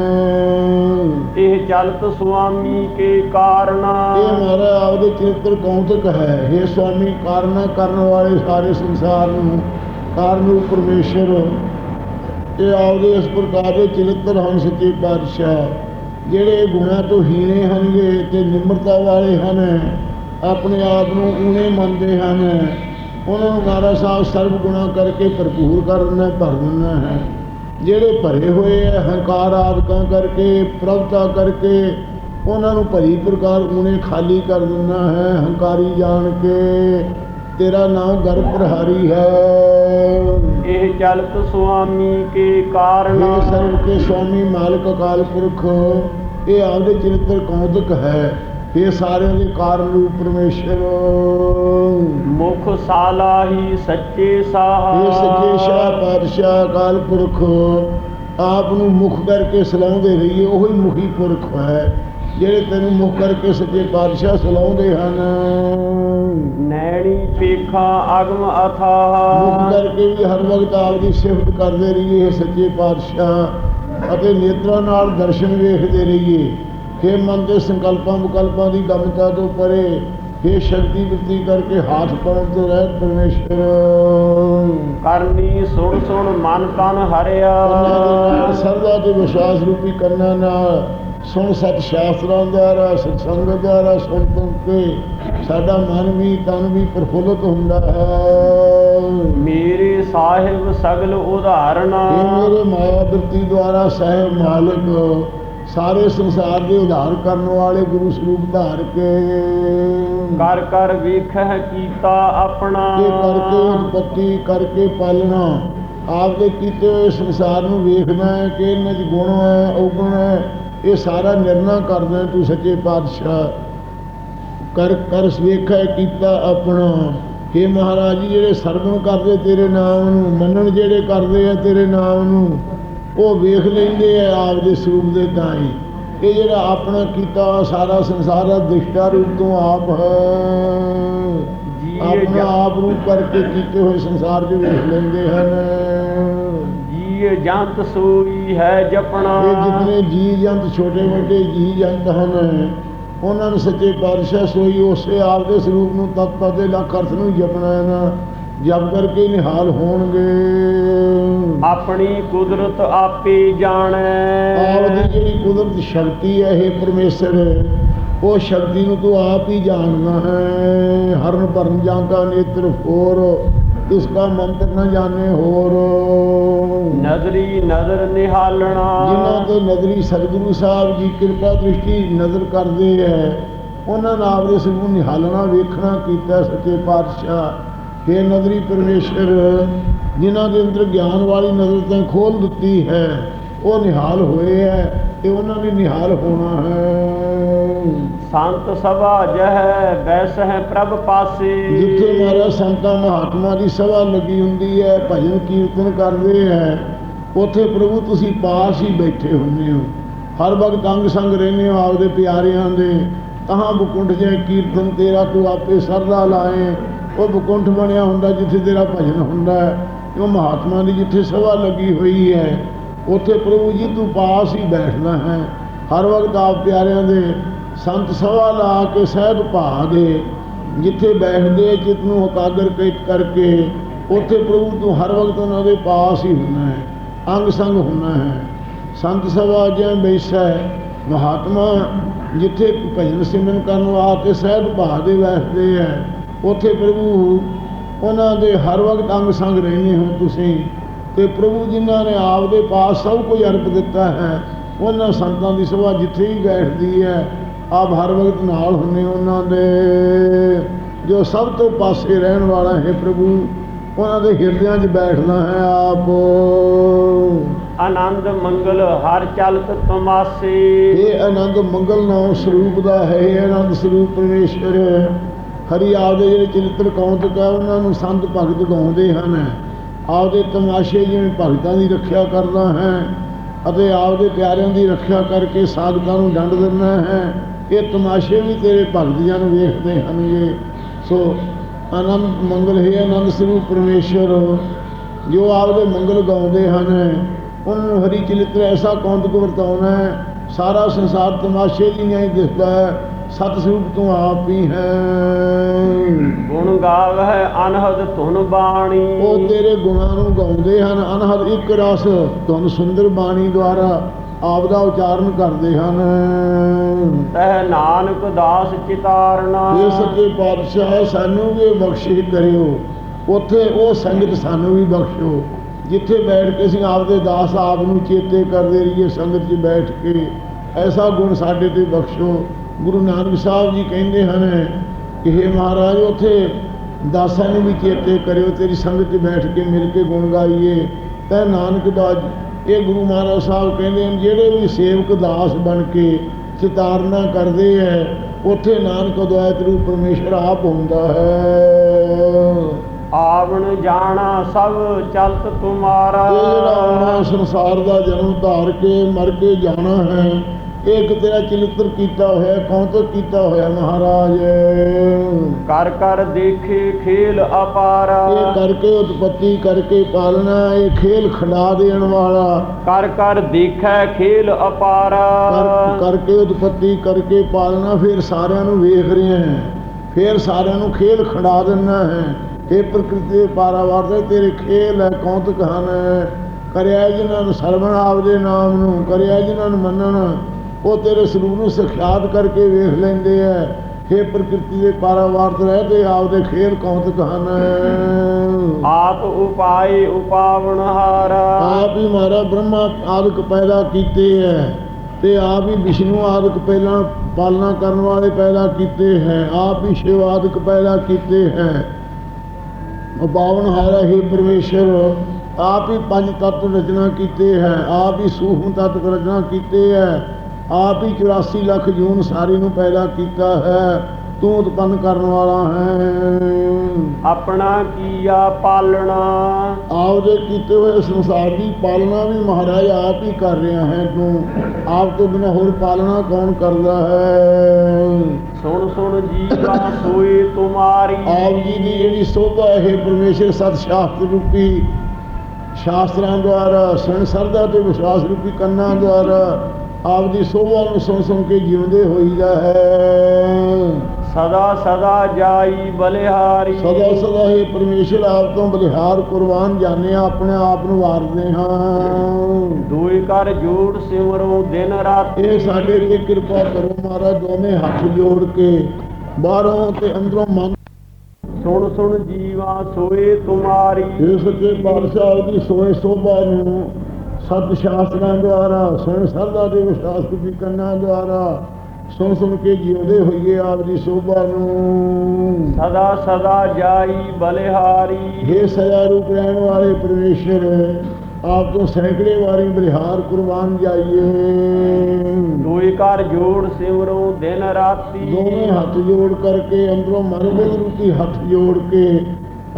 ਇਹ ਚਲਤ ਸੁਆਮੀ ਕੇ ਕਾਰਣਾ ਇਹ ਮਾਰਾ ਆਪਦੇ ਚਰਿੱਤਰ ਕੌਤਕ ਹੈ? ਇਹ ਸਵਾਮੀ ਕਾਰਨਾ ਕਰਨ ਵਾਲੇ ਸਾਰੇ ਸੰਸਾਰ ਨੂੰ ਕਾਰਨ ਪਰਮੇਸ਼ਰ। ਇਹ ਆਪਦੇ ਇਸ ਪ੍ਰਕਾਰ ਦੇ ਚਰਿੱਤਰ ਹਨ ਸੱਚੇ ਪਾਤਸ਼ਾਹ ਜਿਹੜੇ ਗੁਣਾਂ ਤੋਂ ਹੀਣੇ ਹਨਗੇ ਤੇ ਨਿਮਰਤਾ ਵਾਲੇ ਹਨ ਆਪਣੇ ਆਪ ਨੂੰ ਊਣੇ ਮੰਨਦੇ ਹਨ। ਉਹਨਾਂ ਨੂੰ ਮਹਾਰਾਜ ਸਾਹਿਬ ਸਰਬ ਗੁਣਾ ਕਰਕੇ ਭਰਪੂਰ ਕਰ ਦਿੰਦਾ ਭਰ ਦਿੰਦਾ ਹੈ। ਜਿਹੜੇ ਭਰੇ ਹੋਏ ਹੈ ਹੰਕਾਰ ਆਦਿਕਾਂ ਕਰਕੇ ਪ੍ਰਭਤਾ ਕਰਕੇ ਉਹਨਾਂ ਨੂੰ ਭਰੀ ਪ੍ਰਕਾਰ ਊਣੇ ਖਾਲੀ ਕਰ ਦਿੰਦਾ ਹੈ ਹੰਕਾਰੀ ਜਾਣ ਕੇ। ਤੇਰਾ ਨਾਮ ਗਰਭ ਪ੍ਰਹਾਰੀ ਹੈ। ਇਹ ਚਲਤ ਸੁਆਮੀ ਕੇ ਇਹ ਸਰਬ ਕੇ ਸਵਾਮੀ ਮਾਲਕ ਅਕਾਲ ਪੁਰਖ ਇਹ ਆਪਦੇ ਚਰਿੱਤਰ ਕੌਤਕ ਹੈ। ਇਹ ਸਾਰਿਆਂ ਦੇ ਕਾਰਨ ਰੂਪ ਪਰਮੇਸ਼ਰ। ਮੁਖ ਸਾਲਾਹੀ ਸੱਚੇ ਸਾਹਾ। ਇਹ ਸੱਚੇ ਸ਼ਾਹ ਪਾਤਸ਼ਾਹ ਅਕਾਲ ਪੁਰਖ ਆਪ ਨੂੰ ਮੁਖ ਕਰਕੇ ਸਲਾਉਂਦੇ ਰਹੀਏ ਉਹੀ ਮੁਖੀ ਪੁਰਖ ਹੈ ਜਿਹੜੇ ਤੈਨੂੰ ਮੁਖ ਕਰਕੇ ਸੱਚੇ ਪਾਤਸ਼ਾਹ ਸਲਾਉਂਦੇ ਹਨ। ਨੈਣੀ ਪੇਖਾ ਅਗਮ ਮੁਖ ਅਥਾਹ ਕਰਕੇ ਵੀ ਹਰ ਵਕਤ ਆਪਦੀ ਸਿਫਤ ਕਰਦੇ ਰਹੀਏ ਇਹ ਸੱਚੇ ਪਾਤਸ਼ਾਹ ਅਤੇ ਨੇਤਰਾਂ ਨਾਲ ਦਰਸ਼ਨ ਵੇਖਦੇ ਰਹੀਏ। ਕਿ ਮਨ ਦੇ ਸੰਕਲਪਾਂ ਵਿਕਲਪਾਂ ਦੀ ਗਮਤਾ ਤੋਂ ਪਰੇ ਇਹ ਸ਼ਕਤੀ ਵਰਤੀ ਕਰਕੇ ਹਾਥ ਪਾਉਣ ਤੋਂ ਰਹਿਤ ਪਰਮੇਸ਼ਰ ਕਰਨੀ ਸੁਣ ਸੁਣ ਮਨ ਤਨ ਹਰਿਆ। ਸਰਦਾ ਤੇ ਵਿਸ਼ਵਾਸ ਰੂਪੀ ਕੰਨਾਂ ਨਾਲ ਸੁਣ ਸਤ ਸ਼ਾਸਤਰਾਂ ਦੁਆਰਾ ਸਤਸੰਗ ਦੁਆਰਾ ਸੁਣ ਸੁਣ ਕੇ ਸਾਡਾ ਮਨ ਵੀ ਤਨ ਵੀ ਪ੍ਰਫੁੱਲਤ ਹੁੰਦਾ ਹੈ। ਮੇਰੇ ਸਾਹਿਬ ਸਗਲ ਉਦਾਹਰਣਾ ਮੇਰੇ ਮਾਇਆ ਦੁਆਰਾ ਸਹਿਬ ਮਾਲਕ ਸਾਰੇ ਸੰਸਾਰ ਦੇ ਉਧਾਰ ਕਰਨ ਵਾਲੇ ਗੁਰੂ ਸਰੂਪ ਧਾਰ ਕੇ। ਕਰ ਕਰ ਵੇਖਹਿ ਕੀਤਾ ਆਪਣਾ। ਇਹ ਕਰਕੇ ਉਤਪਤੀ ਕਰਕੇ ਪਾਲਣਾ ਆਪਦੇ ਕੀਤੇ ਹੋਏ ਸੰਸਾਰ ਨੂੰ ਵੇਖਣਾ ਹੈ ਕਿ ਇਹਨਾਂ 'ਚ ਗੁਣ ਹੈ ਔਗਣ ਹੈ ਇਹ ਸਾਰਾ ਨਿਰਣਾ ਕਰਦਾ ਤੂੰ ਸੱਚੇ ਪਾਤਸ਼ਾਹ। ਕਰ ਕਰ ਵੇਖਿਆ ਕੀਤਾ ਆਪਣਾ। ਕਿ ਮਹਾਰਾਜ ਜੀ ਜਿਹੜੇ ਸਰਵਣ ਕਰਦੇ ਤੇਰੇ ਨਾਮ ਨੂੰ ਮੰਨਣ ਜਿਹੜੇ ਕਰਦੇ ਆ ਤੇਰੇ ਨਾਮ ਨੂੰ ਉਹ ਵੇਖ ਲੈਂਦੇ ਆ ਆਪਦੇ ਸਰੂਪ ਦੇ ਤਾਂ ਹੀ। ਇਹ ਜਿਹੜਾ ਆਪਣਾ ਕੀਤਾ ਸਾਰਾ ਸੰਸਾਰ ਦਾ ਦ੍ਰਿਸ਼ਟਾ ਰੂਪ ਤੋਂ ਆਪ ਹੈ। ਆਪਣਾ ਆਪ ਰੂਪ ਕਰਕੇ ਕੀਤੇ ਹੋਏ ਸੰਸਾਰ ਦੇ ਵੇਖ ਲੈਂਦੇ ਹਨ। ਜੀ ਜੰਤ ਸੋਈ ਹੈ ਜਪਣਾ। ਇਹ ਜਿਤਨੇ ਜੀ ਜੰਤ ਛੋਟੇ ਵੱਡੇ ਜੀ ਜੰਤ ਹਨ ਉਹਨਾਂ ਨੂੰ ਸੱਚੇ ਪਾਤਸ਼ਾਹ ਸੋਈ ਉਸੇ ਆਪ ਦੇ ਸਰੂਪ ਨੂੰ ਤਤ ਦੇ ਲੱਖ ਅਰਥ ਨੂੰ ਜਪਣਾ ਹੈ ਨਾ। ਜਪ ਕਰਕੇ ਨਿਹਾਲ ਹੋਣਗੇ। ਆਪਣੀ ਕੁਦਰਤ ਆਪੇ ਜਾਣੈ। ਆਪ ਦੀ ਜਿਹੜੀ ਕੁਦਰਤ ਸ਼ਕਤੀ ਹੈ ਇਹ ਪਰਮੇਸ਼ਰ ਉਹ ਸ਼ਕਤੀ ਨੂੰ ਤੂੰ ਆਪ ਹੀ ਜਾਣਦਾ ਹੈ। ਹਰਨ ਭਰਨ ਜਾਂਦਾ ਨੇਤਰ ਫੋਰ ਇਸ ਦਾ ਮੰਤਰ ਨਾ ਜਾਣੇ ਹੋਰ। ਨਜ਼ਰੀ ਨਜ਼ਰ ਨਿਹਾਲਣਾ। ਜਿਨ੍ਹਾਂ ਤੇ ਨਜ਼ਰੀ ਸਤਿਗੁਰੂ ਸਾਹਿਬ ਜੀ ਕਿਰਪਾ ਦ੍ਰਿਸ਼ਟੀ ਨਜ਼ਰ ਕਰਦੇ ਹੈ ਉਹਨਾਂ ਨੇ ਆਪਦੇ ਸਿਰ ਨੂੰ ਨਿਹਾਲਣਾ ਵੇਖਣਾ ਕੀਤਾ ਸੱਚੇ ਪਾਤਸ਼ਾਹ। हे ਨਜ਼ਰੀ ਪਰਮੇਸ਼ਰ ਜਿਨ੍ਹਾਂ ਦੇ ਅੰਦਰ ਗਿਆਨ ਵਾਲੀ ਨਜ਼ਰ ਤੈਂ ਖੋਲ ਦਿੱਤੀ ਹੈ ਉਹ ਨਿਹਾਲ ਹੋਏ ਹੈ ਤੇ ਉਹਨਾਂ ਨੇ ਨਿਹਾਲ ਹੋਣਾ ਹੈ। ਸੰਤ ਸਭਾ ਜਹ ਬੈਸ ਹੈ ਪ੍ਰਭ ਪਾਸੇ। ਜਿੱਥੇ ਮਹਾਰਾਜ ਸੰਤਾਂ ਮਹਾਤਮਾ ਦੀ ਸਭਾ ਲੱਗੀ ਹੁੰਦੀ ਹੈ ਭਜਨ ਕੀਰਤਨ ਕਰਦੇ ਹੈ ਉੱਥੇ ਪ੍ਰਭੂ ਤੁਸੀਂ ਪਾਸ ਹੀ ਬੈਠੇ ਹੁੰਦੇ ਹੋ। ਹਰ ਵਕਤ ਅੰਗ ਸੰਗ ਰਹਿੰਦੇ ਹੋ ਆਪਦੇ ਪਿਆਰਿਆਂ ਦੇ ਤਹਾਂ ਬੁਕੁੰਠ ਜੇ ਕੀਰਤਨ ਤੇਰਾ ਤੂੰ ਆਪੇ ਸਰਦਾ ਲਾਏ ਉਹ ਬੁਕੁੰਠ ਬਣਿਆ ਹੁੰਦਾ ਜਿੱਥੇ ਤੇਰਾ ਭਜਨ ਹੁੰਦਾ ਉਹ ਮਹਾਤਮਾ ਦੀ ਜਿੱਥੇ ਸਭਾ ਲੱਗੀ ਹੋਈ ਹੈ, ਉੱਥੇ ਪ੍ਰਭੂ ਜੀ ਤੂੰ ਪਾਸ ਹੀ ਬੈਠਣਾ ਹੈ। ਹਰ ਵਕਤ ਆਪ ਪਿਆਰਿਆਂ ਦੇ ਸੰਤ ਸਭਾ ਲਾ ਕੇ ਸਹਿਜ ਭਾ ਦੇ ਜਿੱਥੇ ਬੈਠਦੇ ਚਿਤ ਨੂੰ ਇਕਾਗਰ ਕਰਕੇ, ਉੱਥੇ ਪ੍ਰਭੂ ਤੂੰ ਹਰ ਵਕਤ ਉਹਨਾਂ ਦੇ ਪਾਸ ਹੀ ਹੁੰਨਾ ਹੈ, ਅੰਗ ਸੰਗ ਹੁੰਨਾ ਹੈ। ਸੰਤ ਸਭਾ ਜਿਵੇਂ ਬੈਸਾ ਹੈ ਮਹਾਤਮਾ ਜਿੱਥੇ ਭਜਨ ਸਿਮਰਨ ਕਰਨ ਆ ਕੇ ਸਹਿਜ ਭਾ ਦੇ ਬੈਠਦੇ ਹੈ ਉੱਥੇ ਪ੍ਰਭੂ ਉਹਨਾਂ ਦੇ ਹਰ ਵਕਤ ਅੰਗ ਸੰਗ ਰਹਿੰਦੇ ਹੋ ਤੁਸੀਂ ਤੇ ਪ੍ਰਭੂ ਜਿਨ੍ਹਾਂ ਨੇ ਆਪ ਦੇ ਪਾਸ ਸਭ ਕੁਝ ਅਰਪ ਦਿੱਤਾ ਹੈ ਉਹਨਾਂ ਸੰਤਾਂ ਦੀ ਸਭਾ ਜਿੱਥੇ ਹੀ ਬੈਠਦੀ ਹੈ ਆਪ ਹਰ ਵਕਤ ਨਾਲ ਹੁੰਨੇ ਉਹਨਾਂ ਦੇ। ਜੋ ਸਭ ਤੋਂ ਪਾਸੇ ਰਹਿਣ ਵਾਲਾ ਹੈ ਪ੍ਰਭੂ ਉਹਨਾਂ ਦੇ ਹਿਰਦਿਆਂ 'ਚ ਬੈਠਣਾ ਹੈ ਆਪ। ਆਨੰਦ ਮੰਗਲ ਹਰ ਚਲਤ ਤਮਾਸੇ। ਇਹ ਆਨੰਦ ਮੰਗਲ ਨਾਮ ਸਰੂਪ ਦਾ ਹੈ ਇਹ ਆਨੰਦ ਸਰੂਪ ਪਰਮੇਸ਼ਰ ਹੈ ਹਰੀ ਆਪਦੇ ਜਿਹੜੇ ਚਰਿੱਤਰ ਕੌਂਤਕ ਹੈ ਉਹਨਾਂ ਨੂੰ ਸੰਤ ਭਗਤ ਗਾਉਂਦੇ ਹਨ। ਆਪਦੇ ਤਮਾਸ਼ੇ ਜਿਵੇਂ ਭਗਤਾਂ ਦੀ ਰੱਖਿਆ ਕਰਦਾ ਹੈ ਅਤੇ ਆਪਦੇ ਪਿਆਰਿਆਂ ਦੀ ਰੱਖਿਆ ਕਰਕੇ ਸਾਧਕਾਂ ਨੂੰ ਡੰਡ ਦਿੰਦਾ ਹੈ। ਇਹ ਤਮਾਸ਼ੇ ਵੀ ਤੇਰੇ ਭਗਤ ਜਨ ਵੇਖਦੇ ਹਨ ਹਨਗੇ ਸੋ ਆਨੰਦ ਮੰਗਲ ਹੈ ਆਨੰਦ ਸਰੂਪ ਪਰਮੇਸ਼ਰ ਜੋ ਆਪਦੇ ਮੰਗਲ ਗਾਉਂਦੇ ਹਨ, ਉਹਨਾਂ ਨੂੰ ਹਰੀ ਚਰਿੱਤਰ ਐਸਾ ਕੌਂਤਕ ਵਰਤਾਉਣਾ ਹੈ, ਸਾਰਾ ਸੰਸਾਰ ਤਮਾਸ਼ੇ ਦੀ ਨਹੀਂ ਦਿਸਦਾ ਹੈ। ਸਤ ਸਰੂਪ ਤੂੰ ਆਪ ਹੀ ਹੈ। ਗੁਣ ਗਾਵਹਿ ਅਨਹਦ ਧੁਨ ਬਾਣੀ। ਉਹ ਤੇਰੇ ਗੁਣਾਂ ਨੂੰ ਗਾਉਂਦੇ ਹਨ ਅਨਹਦ ਇੱਕ ਰਸ ਧੁਨ ਸੁੰਦਰ ਬਾਣੀ ਦੁਆਰਾ ਆਪ ਦਾ ਉਚਾਰਨ ਕਰਦੇ ਹਨ। ਤਹ ਨਾਨਕ ਦਾਸ ਚਿਤਾਰਨਾ। ਇਹ ਸੱਚੇ ਪਾਤਸ਼ਾਹ ਸਾਨੂੰ ਵੀ ਬਖਸ਼ਿਸ਼ ਕਰਿਓ ਉੱਥੇ ਉਹ ਸੰਗਤ ਸਾਨੂੰ ਵੀ ਬਖਸ਼ੋ। ਜਿੱਥੇ ਬੈਠ ਕੇ ਅਸੀਂ ਆਪਦੇ ਦਾਸ ਆਪ ਨੂੰ ਚੇਤੇ ਕਰਦੇ ਰਹੀਏ ਸੰਗਤ 'ਚ ਬੈਠ ਕੇ ਐਸਾ ਗੁਣ ਸਾਡੇ ਤੇ ਬਖਸ਼ੋ। ਗੁਰੂ ਨਾਨਕ ਸਾਹਿਬ ਜੀ ਕਹਿੰਦੇ ਹਨ ਕਿ ਹੇ ਮਹਾਰਾਜ ਉੱਥੇ ਦਾਸਾਂ ਨੂੰ ਵੀ ਚੇਤੇ ਕਰਿਓ ਤੇਰੀ ਸੰਗਤ 'ਚ ਬੈਠ ਕੇ ਮਿਲ ਕੇ ਗੁਣ ਗਾਈਏ। ਤੈ ਨਾਨਕ ਦਾ ਇਹ ਗੁਰੂ ਮਹਾਰਾਜ ਸਾਹਿਬ ਕਹਿੰਦੇ ਹਨ ਜਿਹੜੇ ਵੀ ਸੇਵਕ ਦਾਸ ਬਣ ਕੇ ਚਿਤਾਰਨਾ ਕਰਦੇ ਹੈ ਉੱਥੇ ਨਾਨਕ ਅਦਵੈਤ ਰੂਪ ਪਰਮੇਸ਼ਰ ਆਪ ਹੁੰਦਾ ਹੈ। ਆਵਣ ਜਾਣਾ ਸਭ ਚਲਤ ਤੁਮਾਰਾ। ਇਹ ਜਿਹੜਾ ਸੰਸਾਰ ਦਾ ਜਨਮ ਧਾਰ ਕੇ ਮਰ ਕੇ ਜਾਣਾ ਹੈ। ਇਹ ਇੱਕ ਤੇਰਾ ਚਰਿੱਤਰ ਕੀਤਾ ਹੋਇਆ ਕੌਂਤਕ ਕੀਤਾ ਹੋਇਆ ਮਹਾਰਾਜ? ਕਰ ਕਰ ਦੇਖੇ ਖੇਲ ਅਪਾਰਾ। ਇਹ ਕਰਕੇ ਉਤਪਤੀ ਕਰਕੇ ਪਾਲਣਾ ਇਹ ਖੇਲ ਖੰਡਾ ਦੇਣ ਵਾਲਾ। ਕਰ ਕਰ ਦੇਖੈ ਖੇਲ ਅਪਾਰਾ। ਕਰ- ਕਰਕੇ ਉਤਪਤੀ ਕਰਕੇ ਪਾਲਣਾ ਫਿਰ ਸਾਰਿਆਂ ਨੂੰ ਵੇਖ ਰਹੇ ਹੈ। ਫਿਰ ਸਾਰਿਆਂ ਨੂੰ ਖੇਲ ਖੰਡਾ ਦਿੰਨਾ ਹੈ। ਇਹ ਪ੍ਰਕਿਰਤੀ ਦੇ ਪਾਰਾਵਾਰ ਦੇ ਤੇਰੇ ਖੇਲ ਹੈ ਕੌਂਤਕ ਹਨ ਕਰਿਆ ਜਿਨ੍ਹਾਂ ਨੂੰ ਸਰਵਣ ਆਪਦੇ ਨਾਮ ਨੂੰ ਕਰਿਆ ਜਿਨ੍ਹਾਂ ਨੂੰ ਮੰਨਣ। ਉਹ ਤੇਰੇ ਸਰੂਪ ਨੂੰ ਸਖਿਆਤ ਕਰਕੇ ਵੇਖ ਲੈਂਦੇ ਐ ਇਹ ਪ੍ਰਕਿਰਤੀ ਦੇ ਪਾਰਾਵਾਰ ਤੇ ਰਹਦੇ ਆਪਦੇ ਖੇਲ ਕੌਂਤਕ ਹਨ ਆਪ ਉਪਾਏ ਉਪਾਵਨ ਹਾਰਾ। ਆਪ ਹੀ ਮਹਾਰਾ ਬ੍ਰਹਮਾ ਆਦਿਕ ਪੈਦਾ ਕੀਤੇ ਹੈ ਤੇ ਆਪ ਹੀ ਵਿਸ਼ਨੂੰ ਆਦਿਕ ਪਹਿਲਾਂ ਪਾਲਣਾ ਕਰਨ ਵਾਲੇ ਪੈਦਾ ਕੀਤੇ ਹੈ। ਆਪ ਹੀ ਸ਼ਿਵ ਆਦਿਕ ਪੈਦਾ ਕੀਤੇ ਹੈ। ਉਹ ਬਾਵਨ ਹਾਰਾ ਹੀ ਪਰਮੇਸ਼ਰ ਆਪ ਹੀ ਪੰਜ ਤੱਤ ਰਚਨਾ ਕੀਤੇ ਹੈ। ਆਪ ਹੀ ਸੂਖਮ ਤੱਤ ਰਚਨਾ ਕੀਤੇ ਹੈ। ਆਪ ਹੀ 84 ਲੱਖ ਜੂਨ ਸਾਰੀ ਨੂੰ ਪੈਦਾ ਕੀਤਾ ਹੈ। ਤੂੰ ਉਤਪੰਨ ਕਰਨ ਵਾਲਾ ਹੈ। ਆਪਣਾ ਕੀਆ ਪਾਲਣਾ? ਆਪਦੇ ਕੀਤੇ ਹੋਏ ਸੰਸਾਰ ਦੀ ਪਾਲਣਾ ਵੀ ਮਹਾਰਾਜ ਆਪ ਹੀ ਕਰ ਰਿਹਾ ਹੈ। ਤੂੰ ਆਪ ਤੋਂ ਬਿਨਾਂ ਹੋਰ ਪਾਲਣਾ ਕੌਣ ਕਰਦਾ ਹੈ? ਸੁਣ ਸੁਣ ਜੀਵਾ ਸੋਈ ਤੁਮਾਰੀ। ਆਪ ਜੀ ਦੀ ਜਿਹੜੀ ਸੋਭਾ ਹੈ ਪਰਮੇਸ਼ਰ ਸਤ ਸ਼ਾਸਤਰ ਰੂਪੀ ਸ਼ਾਸਤਰਾਂ ਦੁਆਰਾ ਸੁਣ ਸਰਦਾ ਤੇ ਵਿਸ਼ਵਾਸ ਰੂਪੀ ਕੰਨਾਂ ਦੁਆਰਾ ਆਪ ਦੀ ਸੋਭਾ ਨੂੰ ਸੁਣ ਸੁਣ ਕੇ ਜਿਉਂਦੇ ਹੋਈਦਾ ਹੈ। ਸਦਾ ਸਦਾ ਜਾਈ ਬਲਿਹਾਰੀ। ਸਦਾ ਸਦਾ ਹੀ ਪਰਮੇਸ਼ਰ ਆਪ ਤੋਂ ਬਲਿਹਾਰ ਕੁਰਬਾਨ ਜਾਣੇ ਆਪਣੇ ਆਪ ਨੂੰ ਵਾਰਦੇ ਹਾਂ। ਦੂਈ ਕਰ ਜੋੜ ਸਿਮਰੋ ਦਿਨ ਰਾਤ। ਇਹ ਸਾਡੇ ਤੇ ਕਿਰਪਾ ਕਰੋ ਮਹਾਰਾਜ ਦੋਵੇਂ ਹੱਥ ਜੋੜ ਕੇ ਬਾਹਰੋਂ ਤੇ ਅੰਦਰੋਂ ਮਨ ਸੁਣ ਸੁਣ ਜੀਵਾ ਸੋਏ ਤੁਮਾਰੀ। ਇਹ ਸੱਚੇ ਪਾਤਸ਼ਾਹ ਦੀ ਸੋਏ ਸੋਭਾ ਨੂੰ ਸਤ ਸ਼ਾਸਤਰਾਂ ਦੁਆਰਾ ਸੁਣ ਸਰਦਾ ਦੇ ਵਿਸ਼ਵਾਸ ਰੂਪੀ ਕੰਨਾਂ ਦੁਆਰਾ ਸੁਣ ਸੁਣ ਕੇ ਜਿਉਂਦੇ ਹੋਈਏ ਆਪ ਦੀ ਸੋਭਾ ਨੂੰ। ਸਦਾ ਸਦਾ ਜਾਈ ਬਲਿਹਾਰੀ। हे ਸਜਾ ਰੂਪ ਰਹਿਣ ਵਾਲੇ ਪਰਮੇਸ਼ਰ ਆਪ ਤੋਂ ਸੈਂਕੜੇ ਵਾਰੀ ਬਲਿਹਾਰ ਕੁਰਬਾਨ ਜਾਈਏ। ਦੋਏ ਘਰ ਜੋੜ ਸਿਮਰੋ ਦਿਨ ਰਾਤੀ। ਦੋਵੇਂ ਹੱਥ ਜੋੜ ਕਰਕੇ ਅੰਦਰੋਂ ਮਨ ਬੁੱਧ ਰੂਪੀ ਹੱਥ ਜੋੜ ਕੇ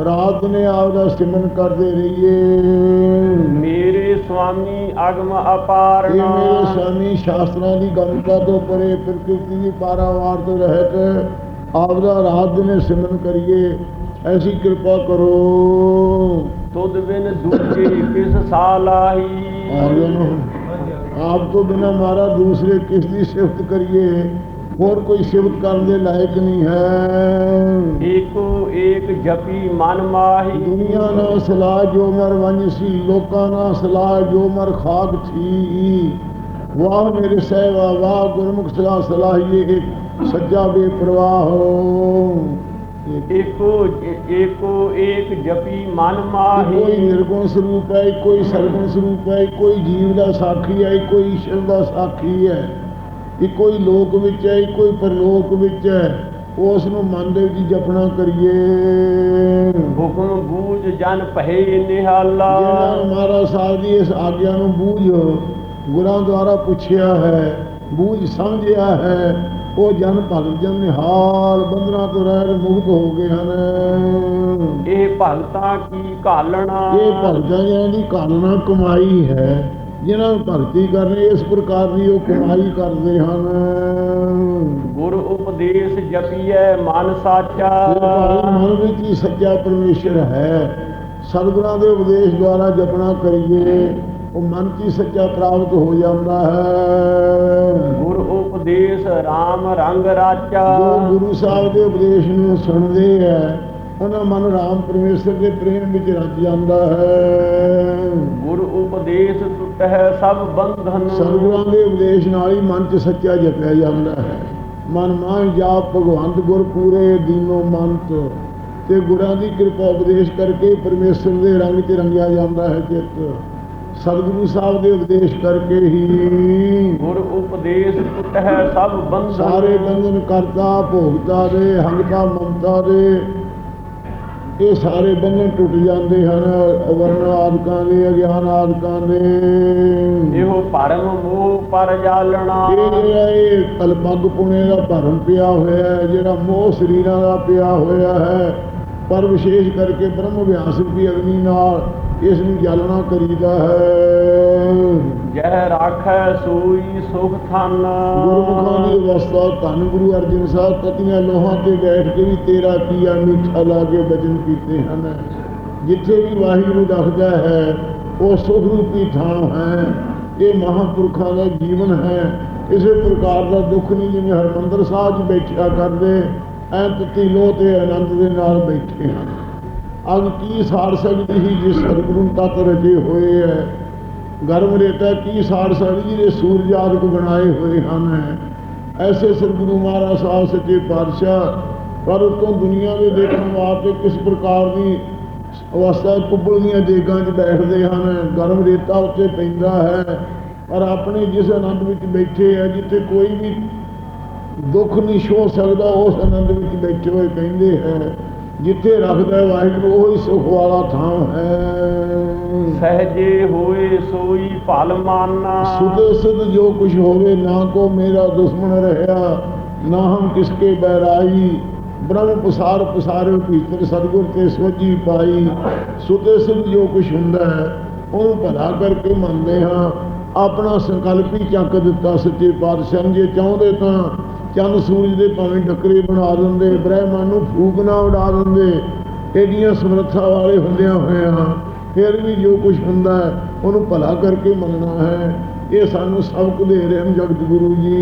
ਰਾਤ ਨੇ ਆਪ ਦਾ ਸਿਮਰਨ ਕਰਦੇ ਰਹੀਏ। ਮੇਰੇ ਸੁਆਮੀ ਅਗਮ ਇਹ ਅਪਾਰਣਾ ਮੇਰੇ ਸਵਾਮੀ ਸ਼ਾਸਤਰਾਂ ਦੀ ਗੰਭੀਰਤਾ ਤੋਂ ਪਰੇ ਪ੍ਰਕਿਰਤੀ ਦੀ ਪਾਰਾਵਾਰ ਤੋਂ ਰਹਿਤ ਆਪ ਦਾ ਰਾਤ ਦਿਨੇ ਸਿਮਰਨ ਕਰੀਏ ਐਸੀ ਕਿਰਪਾ ਕਰੋ। ਤੁਧ ਬਿਨ ਦੂਜੇ ਕਿਸ ਸਾਲਾਹੀ ਨੂੰ ਆਪ ਤੋਂ ਬਿਨਾ ਮਾਰਾ ਦੂਸਰੇ ਕਿਸ ਦੀ ਸਿਫਤ ਕਰੀਏ? ਹੋਰ ਕੋਈ ਸਿਫਤ ਕਰਨ ਦੇ ਲਾਇਕ ਨਹੀਂ ਹੈ। ਏਕੋ ਏਕ ਜਪੀ ਮਨ ਮਾਹੀ। ਦੁਨੀਆ ਨਾਲ ਸਲਾਹ ਜੋ ਮਰ ਵੰਜ ਸੀ ਲੋਕਾਂ ਨਾਲ ਸਲਾਹ ਜੋ ਮਰ ਖਾਕ ਥੀ। ਵਾਹ ਮੇਰੇ ਸਹਿਵਾ ਵਾਹ ਗੁਰਮੁਖ ਸਲਾਹ ਸਲਾਹੀਏ ਸੱਜਾ ਬੇਪਰਵਾਹ ਹੋ। ਏਕੋ ਏਕੋ ਏਕ ਜਪੀ ਮਨ ਕੋਈ ਮਾਹੀ ਨਿਰਗੁਣ ਸਰੂਪ ਹੈ ਕੋਈ ਸਰਗੁਣ ਸਰੂਪ ਹੈ ਕੋਈ ਜੀਵ ਦਾ ਸਾਖੀ ਹੈ ਕੋਈ ਈਸ਼ਵਰ ਦਾ ਸਾਖੀ ਹੈ। ਇੱਕੋ ਹੀ ਲੋਕ ਵਿੱਚ ਹੈ ਇੱਕੋ ਹੀ ਪਰਲੋਕ ਵਿੱਚ ਹੈ ਉਸ ਨੂੰ ਮਨ ਦੇ ਵਿੱਚ ਜਪਣਾ ਕਰੀਏ। ਹੁਕਮ ਬੂਝ ਜਨ ਪਹਿ ਨਿਹਾਲਾ। ਜਿਹਨਾਂ ਮਹਾਰਾਜ ਸਾਹਿਬ ਦੀ ਇਸ ਆਗਿਆ ਨੂੰ ਬੂਝ ਗੁਰਾਂ ਦੁਆਰਾ ਪੁੱਛਿਆ ਹੈ ਬੂਝ ਸਮਝਿਆ ਹੈ ਉਹ ਜਨ ਭਗਤ ਜਨ ਨਿਹਾਲ ਬੰਧਨਾਂ ਤੋਂ ਰਹਿਤ ਮੁਕਤ ਹੋ ਗਏ ਹਨ। ਇਹ ਭਗਤਾਂ ਕੀ ਘਾਲਣਾ? ਇਹ ਭਗਤਾਂ ਦੀ ਕਾਲਨਾ ਕਮਾਈ ਹੈ। ਜਿਨ੍ਹਾਂ ਨੂੰ ਭਗਤੀ ਕਰਨੀ ਇਸ ਪ੍ਰਕਾਰ ਦੀ ਉਹ ਕਮਾਈ ਕਰਦੇ ਹਨ। ਗੁਰ ਉਪਦੇਸ਼ ਜਪੀਐ ਮਨ ਸਾਚਾ। ਮਨ ਵਿੱਚ ਹੀ ਸੱਚਾ ਪਰਮੇਸ਼ਰ ਹੈ ਸਤਿਗੁਰਾਂ ਦੇ ਉਪਦੇਸ਼ ਦੁਆਰਾ ਜਪਣਾ ਕਰੀਏ ਉਹ ਮਨ ਹੀ ਸੱਚਾ ਪ੍ਰਾਪਤ ਹੋ ਜਾਂਦਾ ਹੈ। ਗੁਰ ਉਪਦੇਸ਼ RAM ਰੰਗ ਰਾਚਾ। ਜੋ ਗੁਰੂ ਸਾਹਿਬ ਦੇ ਉਪਦੇਸ਼ ਨੂੰ ਸੁਣਦੇ ਹੈ ਉਹਨਾਂ ਮਨ ਰਾਮ ਪਰਮੇਸ਼ਰ ਦੇ ਪ੍ਰੇਮ ਵਿੱਚ ਰਚ ਜਾਂਦਾ ਹੈ। ਗੁਰ ਉਪਦੇਸ਼ ਟੁੱਟਹਿ ਸਭ ਬੰਧਨ। ਸਤਿਗੁਰਾਂ ਦੇ ਉਪਦੇਸ਼ ਨਾਲ ਹੀ ਮਨ 'ਚ ਸੱਚਾ ਜਪਿਆ ਜਾਂਦਾ ਹੈ। ਮਨ ਮਾਹ ਜਾਪ ਭਗਵੰਤ ਗੁਰ ਪੂਰੇ ਦੀਨੋ ਮੰਤ ਤੇ ਗੁਰਾਂ ਦੀ ਕਿਰਪਾ ਉਪਦੇਸ਼ ਕਰਕੇ ਪਰਮੇਸ਼ਰ ਦੇ ਰੰਗ 'ਚ ਰੰਗਿਆ ਜਾਂਦਾ ਹੈ ਚਿੱਤ। ਸਤਿਗੁਰੂ ਸਾਹਿਬ ਦੇ ਉਪਦੇਸ਼ ਕਰਕੇ ਹੀ ਗੁਰ ਉਪਦੇਸ਼ ਟੁੱਟਹਿ ਸਭ ਬੰਧਨ। ਸਾਰੇ ਬੰਧਨ ਕਰਤਾ ਭੋਗਤਾ ਦੇ ਹੰਗਤਾ ਮਮਤਾ ਦੇ। ਇਹ ਸਾਰੇ ਬੰਧਨ ਟੁੱਟ ਜਾਂਦੇ ਹਨ ਵਰਨ ਆਦਿਕਾਂ ਦੇ ਅਗਿਆਨ ਆਦਿਕਾਂ ਦੇ। ਇਹੋ ਭਰਮ ਮੋਹ ਪਰ ਜਾਲਣਾ। ਇਹ ਜਿਹੜਾ ਇਹ ਕਲਪੱਗ ਪੁਣੇ ਦਾ ਭਰਮ ਪਿਆ ਹੋਇਆ ਹੈ ਜਿਹੜਾ ਮੋਹ ਸਰੀਰਾਂ ਦਾ ਪਿਆ ਹੋਇਆ ਹੈ ਪਰ ਵਿਸ਼ੇਸ਼ ਕਰਕੇ ਬ੍ਰਹਮ ਵਿਆਸ ਰੂਪੀ ਅਗਨੀ ਨਾਲ ਇਸ ਨੂੰ ਜਾਲਣਾ ਕਰੀਦਾ ਹੈ। ਜਹ ਰਾਖੈ ਸੋਈ ਸੁਖ ਥਨ। ਗੁਰਮੁਖਾਂ ਦੀ ਅਵਸਥਾ ਧੰਨ ਗੁਰੂ ਅਰਜਨ ਸਾਹਿਬ ਤਤੀਆਂ ਲੋਹਾਂ ਤੇ ਬੈਠ ਕੇ ਵੀ ਤੇਰਾ ਕੀਆ ਮਿੱਠਾ ਲਾ ਕੇ ਬਚਨ ਕੀਤੇ ਹਨ। ਜਿੱਥੇ ਵੀ ਵਾਹਿਗੁਰੂ ਦੱਸਦਾ ਹੈ, ਉਹ ਸੁਖ ਰੂਪੀ ਥਾਂ ਹੈ। ਇਹ ਮਹਾਂਪੁਰਖਾਂ ਦਾ ਜੀਵਨ ਹੈ। ਇਸੇ ਪ੍ਰਕਾਰ ਦਾ ਦੁੱਖ ਨਹੀਂ ਜਿਵੇਂ ਹਰਮੰਦਰ ਸਾਹਿਬ 'ਚ ਬੈਠਿਆ ਕਰਦੇ, ਐ ਤਤੀ ਲੋਹ ਤੇ ਆਨੰਦ ਦੇ ਨਾਲ ਬੈਠੇ ਹਨ। ਅਗ ਕੀ ਸਾੜ ਸਕਦੀ ਹੀ ਜਿਸ ਸਤਿਗੁਰੂ ਤਤ ਰਜੇ ਹੋਏ ਹੈ? ਗਰਮ ਰੇਤਾ ਕੀ ਸਾੜ ਸਕਦੀ ਜਿਹਦੇ ਸੂਰਜ ਆਦਿਕ ਬਣਾਏ ਹੋਏ ਹਨ? ਐਸੇ ਸਤਿਗੁਰੂ ਮਹਾਰਾਜ ਸਾਹਿਬ ਸੱਚੇ ਪਾਤਸ਼ਾਹ, ਪਰ ਉਤੋਂ ਦੁਨੀਆ ਦੇ ਦੇਖਣ ਵਾਸਤੇ ਕਿਸ ਪ੍ਰਕਾਰ ਦੀ ਅਵਸਥਾ ਕੁੱਬਲ ਦੀਆਂ ਦੇਗਾਂ 'ਚ ਬੈਠਦੇ ਹਨ? ਗਰਮ ਰੇਤਾ ਉੱਤੇ ਪੈਂਦਾ ਹੈ, ਪਰ ਆਪਣੇ ਜਿਸ ਆਨੰਦ ਵਿੱਚ ਬੈਠੇ ਹੈ ਜਿੱਥੇ ਕੋਈ ਵੀ ਦੁੱਖ ਨਹੀਂ ਛੋ ਸਕਦਾ, ਉਸ ਆਨੰਦ ਵਿੱਚ ਬੈਠੇ ਹੋਏ ਕਹਿੰਦੇ ਹੈ। ਜਿੱਥੇ ਰੱਖਦਾ ਹੈ ਵਾਹਿਗੁਰੂ ਉਹੀ ਸੁਖ ਵਾਲਾ ਥਾਂ ਹੈ। ਸਹਜੇ ਹੋਏ ਸੋਈ ਭਲ ਮਾਨਾ। ਸੁਧ ਸੁਧ ਜੋ ਕੁਛ ਹੋਵੇ ਨਾ ਕੋ ਮੇਰਾ ਦੁਸ਼ਮਣ ਰਹਿਆ ਨਾ ਹਮ ਕਿਸਕੇ ਬੈਰਾਈ ਬ੍ਰਹਮ ਪਸਾਰ ਪਸਾਰਿਓ ਭੀਤਰ ਸਤਿਗੁਰ ਤੇ ਸੋਝੀ ਪਾਈ। ਸੁਤੇ ਸੁਧ ਜੋ ਕੁਛ ਹੁੰਦਾ ਹੈ ਉਹਨੂੰ ਭਲਾ ਕਰਕੇ ਮੰਨਦੇ ਹਾਂ। ਆਪਣਾ ਸੰਕਲਪ ਹੀ ਚੱਕ ਦਿੱਤਾ ਸੱਚੇ ਪਾਤਸ਼ਾਹ ਜੇ ਚਾਹੁੰਦੇ ਤਾਂ ਚੰਦ ਸੂਰਜ ਦੇ ਭਾਵੇਂ ਡੱਕਰੇ ਬਣਾ ਦਿੰਦੇ ਬ੍ਰਹਮੰਡ ਨੂੰ ਫੂਕ ਨਾ ਉਡਾ ਦਿੰਦੇ ਏਡੀਆਂ ਸਮਰੱਥਾ ਵਾਲੇ ਹੁੰਦਿਆਂ ਹੋਇਆਂ ਫਿਰ ਵੀ ਜੋ ਕੁਝ ਹੁੰਦਾ ਉਹਨੂੰ ਭਲਾ ਕਰਕੇ ਮੰਨਣਾ ਹੈ। ਇਹ ਸਾਨੂੰ ਸਬਕ ਦੇ ਰਹੇ ਹਨ ਜਗਤ ਗੁਰੂ ਜੀ।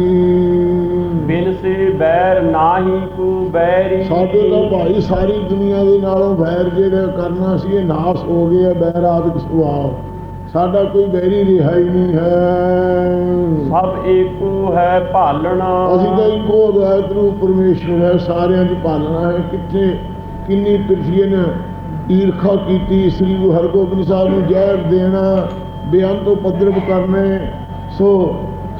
ਬਿਨ ਸੇ ਬੈਰ ਨਾਹੀ ਕੋ ਬੈਰੀ। ਸਾਡੇ ਤਾਂ ਭਾਈ ਸਾਰੀ ਦੁਨੀਆ ਦੇ ਨਾਲੋਂ ਵੈਰ ਜਿਹੜਾ ਕਰਨਾ ਸੀ ਇਹ ਨਾਸ ਹੋ ਗਿਆ ਬੈਰ ਆਦਿਕ ਸੁਭਾਅ। ਸਾਡਾ ਕੋਈ ਬੈਰੀ ਰਿਹਾ ਹੀ ਨਹੀਂ ਹੈ। ਸਭ ਏਕੋ ਹੈ ਭਾਲਣਾ। ਅਸੀਂ ਤਾਂ ਇੱਕੋ ਅਦਵੈਤ ਰੂਪ ਪਰਮੇਸ਼ਵਰ ਹੈ ਸਾਰਿਆਂ ਦੀ ਪਾਲਣਾ ਹੈ। ਕਿੱਥੇ ਕਿੰਨੀ ਪ੍ਰਿਥਵੀ ਨੇ ਈਰਖਾ ਕੀਤੀ ਸ੍ਰੀ ਗੁਰੂ ਹਰਗੋਬਿੰਦ ਸਾਹਿਬ ਨੂੰ ਜ਼ਹਿਰ ਦੇਣਾ ਬੇਅੰਤ ਉਪਦਰਵ ਕਰਨੇ ਸੋ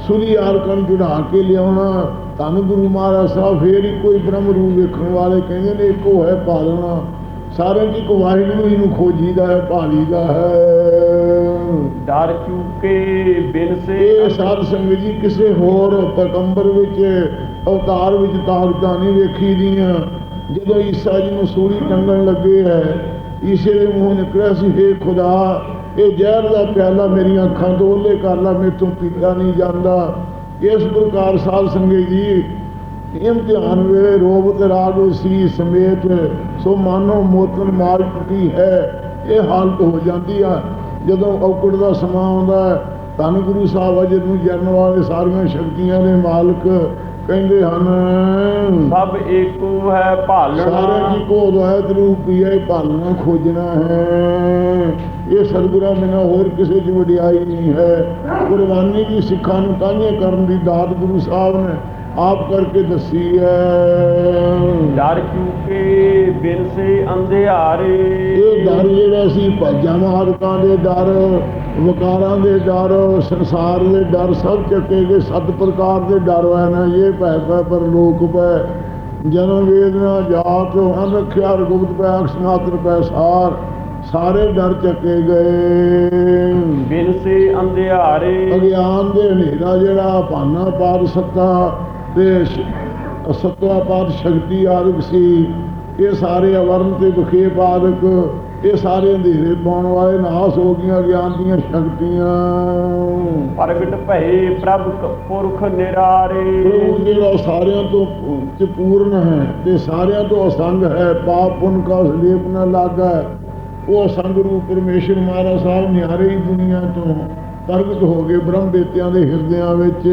ਸੁਲੀ ਆਰਕਨ ਚੁੜਾ ਕੇ ਲਿਆਉਣਾ ਧੰਨ ਗੁਰੂ ਮਹਾਰਾਜ ਸਾਹਿਬ ਫੇਰ ਹੀ ਕੋਈ ਬ੍ਰਹਮ ਰੂਪ ਵੇਖਣ ਵਾਲੇ ਕਹਿੰਦੇ ਨੇ ਇੱਕੋ ਹੈ ਪਾਲਣਾ ਸਾਰਿਆਂ ਚ ਇੱਕ ਵਾਹਿਗੁਰੂ ਨੂੰ ਖੋਜੀਦਾ ਹੈ ਭਾਲੀਦਾ ਹੈ। ਡਰ ਚੁਕੇ ਬਿਨ ਸੇ ਇਹ ਸਾਧ ਸੰਗਤ ਜੀ ਕਿਸੇ ਹੋਰ ਪਕੰਬਰ ਵਿੱਚ ਅਵਤਾਰ ਵਿੱਚ ਤਾਕਤਾਂ ਨਹੀਂ ਵੇਖੀ ਦੀਆਂ। ਜਦੋਂ ਈਸਾ ਜੀ ਨੂੰ ਸੂਲੀ ਟੰਗਣ ਲੱਗੇ ਹੈ ਈਸੇ ਦੇ ਮੂੰਹ ਨਿਕਲਿਆ ਸੀ ਹੇ ਖੁਦਾ ਇਹ ਜ਼ਹਿਰ ਦਾ ਪਿਆਲਾ ਮੇਰੀਆਂ ਅੱਖਾਂ ਤੋਂ ਉਹਲੇ ਕਰ ਲਾ ਮੇਥੋਂ ਪੀਤਾ ਨਹੀਂ ਜਾਂਦਾ। ਇਸ ਪ੍ਰਕਾਰ ਸਾਧ ਸੰਗਤ ਜੀ ਇਮਤਿਹਾਨ ਵੇ ਰੋਗ ਤੇ ਰਾਗ ਸੀ ਸਮੇਤ ਸੋ ਮਾਨੋ ਮੋਤਨ ਮਾਲ ਟੁੱਟੀ ਹੈ। ਇਹ ਹਾਲਤ ਹੋ ਜਾਂਦੀ ਆ। ਜਦੋਂ ਔਕੜ ਦਾ ਸਮਾਂ ਆਉਂਦਾ ਧੰਨ ਗੁਰੂ ਸਾਹਿਬ ਅਜੇ ਨੂੰ ਜਰਨ ਵਾਲੇ ਸਾਰੀਆਂ ਸ਼ਕਤੀਆਂ ਦੇ ਮਾਲਕ ਕਹਿੰਦੇ ਹਨ। ਸਭ ਏਕੋ ਹੈ ਭਾਲਣਾ। ਜੀ ਕੋ ਦੁਆਇਤ ਰੂਪੀ ਹੈ ਭਾਲਣਾ ਖੋਜਣਾ ਹੈ। ਇਹ ਸਤਿਗੁਰਾਂ ਬਿਨਾਂ ਹੋਰ ਕਿਸੇ ਦੀ ਵਡਿਆਈ ਨਹੀਂ ਹੈ। ਕੁਰਬਾਨੀ ਦੀ ਸਿੱਖਾਂ ਨੂੰ ਤਾਂਹੀਏ ਕਰਨ ਦੀ ਦਾਤ ਗੁਰੂ ਸਾਹਿਬ ਨੇ ਆਪ ਕਰਕੇ ਦੱਸੀ ਹੈ ਡਰ ਚੁਕੇ ਬਿਨ ਸੇ ਅੰਧਿਆਰੇ। ਇਹ ਡਰ ਜਿਹੜਾ ਸੀ ਭਾਜਾਂ ਮਾਰਕਾਂ ਦੇ ਡਰ ਵਕਾਰਾਂ ਦੇ ਡਰ ਸੰਸਾਰ ਦੇ ਡਰ ਸਭ ਚੱਕੇ ਗਏ ਸੱਤ ਪ੍ਰਕਾਰ ਦੇ ਡਰ ਹੋਏ ਨੇ। ਇਹ ਭੈ ਭੈ ਪਰ ਲੋਕ ਪੈ ਜਨਮ ਵੇਦਨਾ ਜਾਤ ਹਨ ਰੱਖਿਆ ਰਗੁਪਤ ਪੈ ਅਕਸਨਾਤਰ ਪੈ ਸਾਰ ਸਾਰੇ ਡਰ ਚੱਕੇ ਗਏ। ਬਿਨ ਸੇ ਅੰਧਿਆਰੇ। ਅਗਿਆਨ ਦੇ ਹਨੇਰਾ ਜਿਹੜਾ ਭਾਨਾ ਪਾਦ ਸੱਤਾ ਤੇ ਸੱਤਵਾ ਪਾਦ ਸ਼ਕਤੀ ਆਦਿਕ ਸੀ। ਇਹ ਸਾਰੇ ਅਵਰਨ ਤੇ ਵਿਖੇਪ ਆਦਿਕ ਇਹ ਸਾਰੇ ਅੰਧੇਰੇ ਪਾਉਣ ਵਾਲੇ ਨਾਸ ਹੋ ਗਈਆਂ ਗਿਆਨ ਦੀਆਂ ਸ਼ਕਤੀਆਂ। ਪ੍ਰਗਟ ਭਏ ਪ੍ਰਭ ਪੁਰਖ ਨਿਰਾਰੇ। ਪ੍ਰਭੂ ਜਿਹੜਾ ਸਾਰਿਆਂ ਤੋਂ ਚ ਪੂਰਨ ਹੈ ਤੇ ਸਾਰਿਆਂ ਤੋਂ ਅਸੰਗ ਹੈ ਪਾਪ ਪੁੰਨ ਕਾ ਸਲੇਪ ਨ ਲਾਗਾ। ਉਹ ਅਸੰਗ ਰੂਪ ਪਰਮੇਸ਼ਰ ਮਹਾਰਾਜ ਸਾਹਿਬ ਨਿਆਰੇ ਹੀ ਦੁਨੀਆ ਤੋਂ ਪ੍ਰਗਟ ਹੋ ਗਏ ਬ੍ਰਹਮ ਬੇਤਿਆਂ ਦੇ ਹਿਰਦਿਆਂ ਵਿੱਚ।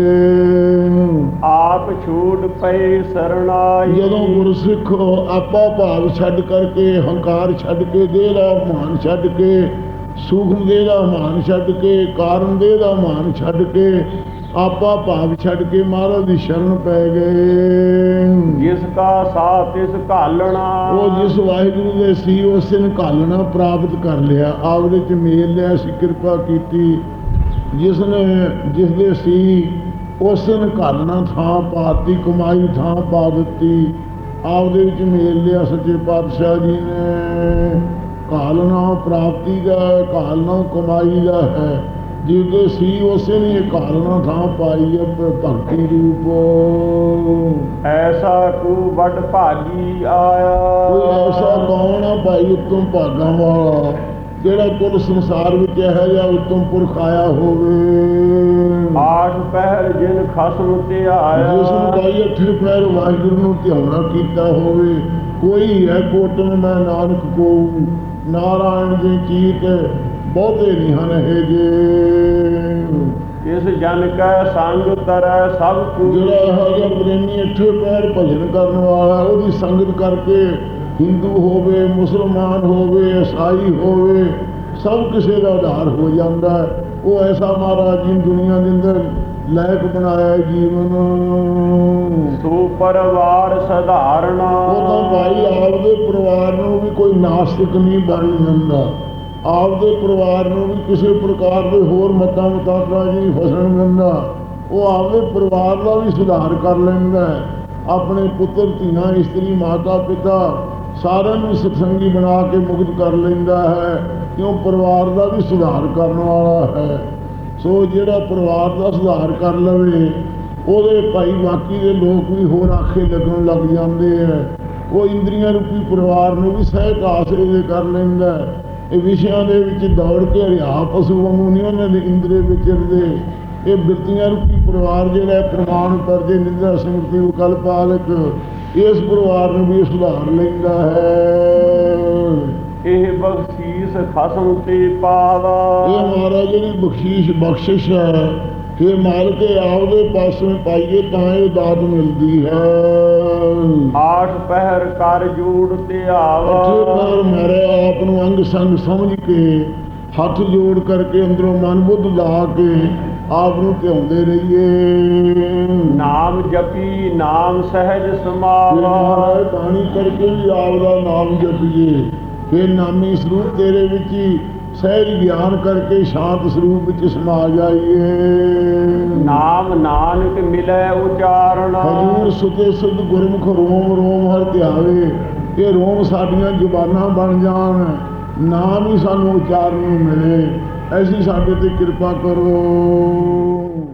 ਆਪ ਛੂਟ ਪਏ ਸਰਣਾਈ। ਜਦੋਂ ਗੁਰਸਿੱਖ ਆਪਾ ਭਾਵ ਛੱਡ ਕਰਕੇ ਹੰਕਾਰ ਛੱਡ ਕੇ ਦੇਹ ਦਾ ਮਾਨ ਛੱਡ ਕੇ ਸੂਖਮ ਦੇਹ ਦਾ ਮਾਨ ਛੱਡ ਕੇ ਕਾਰਨ ਦੇਹ ਦਾ ਮਾਨ ਛੱਡ ਕੇ ਆਪਾ ਭਾਵ ਛੱਡ ਕੇ ਮਹਾਰਾਜ ਦੀ ਸ਼ਰਨ ਪੈ ਗਏ। ਜਿਸ ਕਾ ਸਾਥ ਤਿਸ ਘਾਲਣਾ। ਉਹ ਜਿਸ ਵਾਹਿਗੁਰੂ ਦੇ ਸੀ ਉਸ ਨੇ ਘਾਲਣਾ ਪ੍ਰਾਪਤ ਕਰ ਲਿਆ। ਆਪਦੇ ਚ ਮੇਲ ਲਿਆ ਸੀ ਕਿਰਪਾ ਕੀਤੀ। ਜਿਸ ਨੇ ਜਿਸ ਦੇ ਸੀ ਉਸ ਨੇ ਘਾਲਣਾ ਥਾਂ ਪਾਤੀ ਕਮਾਈ ਥਾਂ ਪਾ ਦਿੱਤੀ। ਆਪਦੇ ਵਿੱਚ ਮੇਲ ਲਿਆ ਸੱਚੇ ਪਾਤਸ਼ਾਹ ਜੀ ਨੇ। ਘਾਲਣਾ ਪ੍ਰਾਪਤੀ ਦਾ ਘਾਲਣਾ ਕਮਾਈ ਦਾ ਹੈ। ਜਿਹਦੇ ਸੀ ਉਸੇ ਨੇ ਘਾਲਣਾ ਥਾਂ ਪਾਈ ਹੈ ਭਗਤੀ ਰੂਪ। ਐਸਾ ਕੋ ਵੱਡ ਭਾਗੀ ਆਇਆ। ਕੋਈ ਐਸਾ ਕੌਣ ਆ ਭਾਈ ਉਤਮ ਭਾਗਾਂ ਵਾਲਾ? ਜਿਹੜਾ ਕੁੱਲ ਸੰਸਾਰ ਵਿੱਚ ਇਹੋ ਜਿਹਾ ਉਤਮ ਪੁਰਖ ਆਇਆ ਹੋਵੇ। ਆਠ ਪਹਿਰ ਜਿਨ ਖਸਮ ਤੇ ਆਇਆ ਜਿਸ ਨੂੰ ਭਾਈ ਅੱਠੇ ਪੈਰ ਵਾਹਿਗੁਰੂ ਨੂੰ ਧਿਆਉਣਾ ਕੀਤਾ ਹੋਵੇ ਕੋਈ ਹੈ ਕੋਟਨ ਮੈਂ ਨਾਨਕ ਕੋ ਨਾਰਾਇਣ ਦੇ ਚੀਤ ਬਹੁਤੇ ਨਹੀਂ ਹਨ ਇਹ ਜੇ ਇਸ ਜਨ ਕੈ ਸੰਗ ਤਰੈ ਸਭ ਕੁ। ਜਿਹੜਾ ਜਿਹਾ ਪ੍ਰੇਮੀ ਅੱਠੇ ਪੈਰ ਭਜਨ ਕਰਨ ਵਾਲਾ ਉਹਦੀ ਸੰਗਤ ਕਰਕੇ ਹਿੰਦੂ ਹੋਵੇ ਮੁਸਲਮਾਨ ਹੋਵੇ ਈਸਾਈ ਹੋਵੇ ਸਭ ਕਿਸੇ ਦਾ ਉਧਾਰ ਹੋ ਜਾਂਦਾ ਹੈ। ਉਹ ਐਸਾ ਮਹਾਰਾਜ ਜੀ ਦੁਨੀਆ ਦੇ ਅੰਦਰ ਲਾਇਕ ਬਣਾਇਆ ਜੀਵਨ। ਸੋ ਪਰਵਾਰ ਸਧਾਰਣਾ ਉਹ ਤਾਂ ਭਾਈ ਆਪਦੇ ਪਰਿਵਾਰ ਨੂੰ ਵੀ ਕੋਈ ਨਾਸਤਿਕ ਨਹੀਂ ਬਣ ਜਾਂਦਾ। ਆਪਦੇ ਪਰਿਵਾਰ ਨੂੰ ਵੀ ਕਿਸੇ ਪ੍ਰਕਾਰ ਦੇ ਹੋਰ ਮਤਾਂ ਮਤਾਂਤਰਾਂ ਜੀ ਫਸਣ ਦਿੰਦਾ। ਉਹ ਆਪਦੇ ਪਰਿਵਾਰ ਦਾ ਵੀ ਸੁਧਾਰ ਕਰ ਲੈਂਦਾ ਹੈ। ਆਪਣੇ ਪੁੱਤਰ ਧੀਆਂ ਇਸਤਰੀ ਮਾਤਾ ਪਿਤਾ ਸਾਰਿਆਂ ਨੂੰ ਸਤਸੰਗੀ ਬਣਾ ਕੇ ਮੁਕਤ ਕਰ ਲੈਂਦਾ ਹੈ ਕਿਉਂ ਪਰਿਵਾਰ ਦਾ ਵੀ ਸੁਧਾਰ ਕਰਨ ਵਾਲਾ ਹੈ। ਸੋ ਜਿਹੜਾ ਪਰਿਵਾਰ ਦਾ ਸੁਧਾਰ ਕਰ ਲਵੇ ਉਹਦੇ ਭਾਈ ਬਾਕੀ ਦੇ ਲੋਕ ਵੀ ਹੋਰ ਆਖੇ ਲੱਗਣ ਲੱਗ ਜਾਂਦੇ ਆ। ਉਹ ਇੰਦਰੀਆਂ ਰੂਪੀ ਪਰਿਵਾਰ ਨੂੰ ਵੀ ਸਹਿਕ ਆਸਰੇ ਦੇ ਕਰ ਲੈਂਦਾ ਇਹ ਵਿਸ਼ਿਆਂ ਦੇ ਵਿੱਚ ਦੌੜ ਕੇ ਰਿਆ ਪਸ਼ੂ ਵਾਂਗੂ ਨਹੀਂ ਉਹਨਾਂ ਦੇ ਇੰਦਰੇ ਵਿਚਰਦੇ ਇਹ ਬਿਰਤੀਆਂ ਰੂਪੀ ਪਰਿਵਾਰ ਜਿਹੜਾ ਹੈ, ਪ੍ਰਮਾਣ ਪਰਜੇ ਨਿੰਦਾ ਸੰਗਤੀ ਉਕਲ ਪਾਲਕ ਇਸ ਪਰਿਵਾਰ ਨੂੰ ਵੀ ਸੁਧਾਰ ਲੈਂਦਾ ਹੈ। ਇਹ ਬਖਸ਼ੀਸ ਖਸਮ ਤੇ ਪਾਵਾ ਇਹ ਮਹਾਰਾਜ ਜਿਹੜੀ ਬਖਸ਼ੀਸ਼ ਬਖਸ਼ਿਸ਼ ਹੈ ਇਹ ਮਾਲਕੇ ਆਪਦੇ ਪਾਸੋਂ ਪਾਈਏ ਤਾਂ ਇਹ ਦਾਤ ਮਿਲਦੀ ਹੈ। ਆਠ ਪਹਿਰ ਕਰ ਜੋੜ ਤੇ ਆਵਾ। ਪੈਰ ਮਾਰੇ ਆਪ ਨੂੰ ਅੰਗ ਸੰਗ ਸਮਝ ਕੇ ਹੱਥ ਜੋੜ ਕਰਕੇ ਅੰਦਰੋਂ ਮਨ ਬੁੱਧ ਲਾ ਕੇ ਆਪ ਨੂੰ ਧਿਆਉਂਦੇ ਰਹੀਏ। ਨਾਮ ਜਪੀ ਨਾਮ ਸਹਿਜ ਸਮਾਵਾ। ਬਾਣੀ ਕਰਕੇ ਵੀ ਆਪ ਦਾ ਨਾਮ ਜਪੀਏ। ਫਿਰ ਨਾਮੀ ਸਰੂਪ ਤੇਰੇ ਵਿੱਚ ਹੀ ਸਹਿਜ ਗਿਆਨ ਕਰਕੇ ਸ਼ਾਂਤ ਸਰੂਪ ਵਿੱਚ ਸਮਾ ਜਾਈਏ। ਨਾਮ ਨਾਨਕ ਮਿਲੈ ਉਚਾਰਣ। ਹਜੂਰ ਸੁਤੇ ਸੁਧ ਗੁਰਮੁਖ ਰੋਮ ਰੋਮ ਹਰ ਧਿਆਵੇ। ਇਹ ਰੋਮ ਸਾਡੀਆਂ ਜ਼ੁਬਾਨਾਂ ਬਣ ਜਾਣ। ਨਾਮ ਹੀ ਸਾਨੂੰ ਉਚਾਰਨ ਨੂੰ ਮਿਲੇ। ਐਸੀ ਸਾਡੇ ਤੇ ਕਿਰਪਾ ਕਰੋ।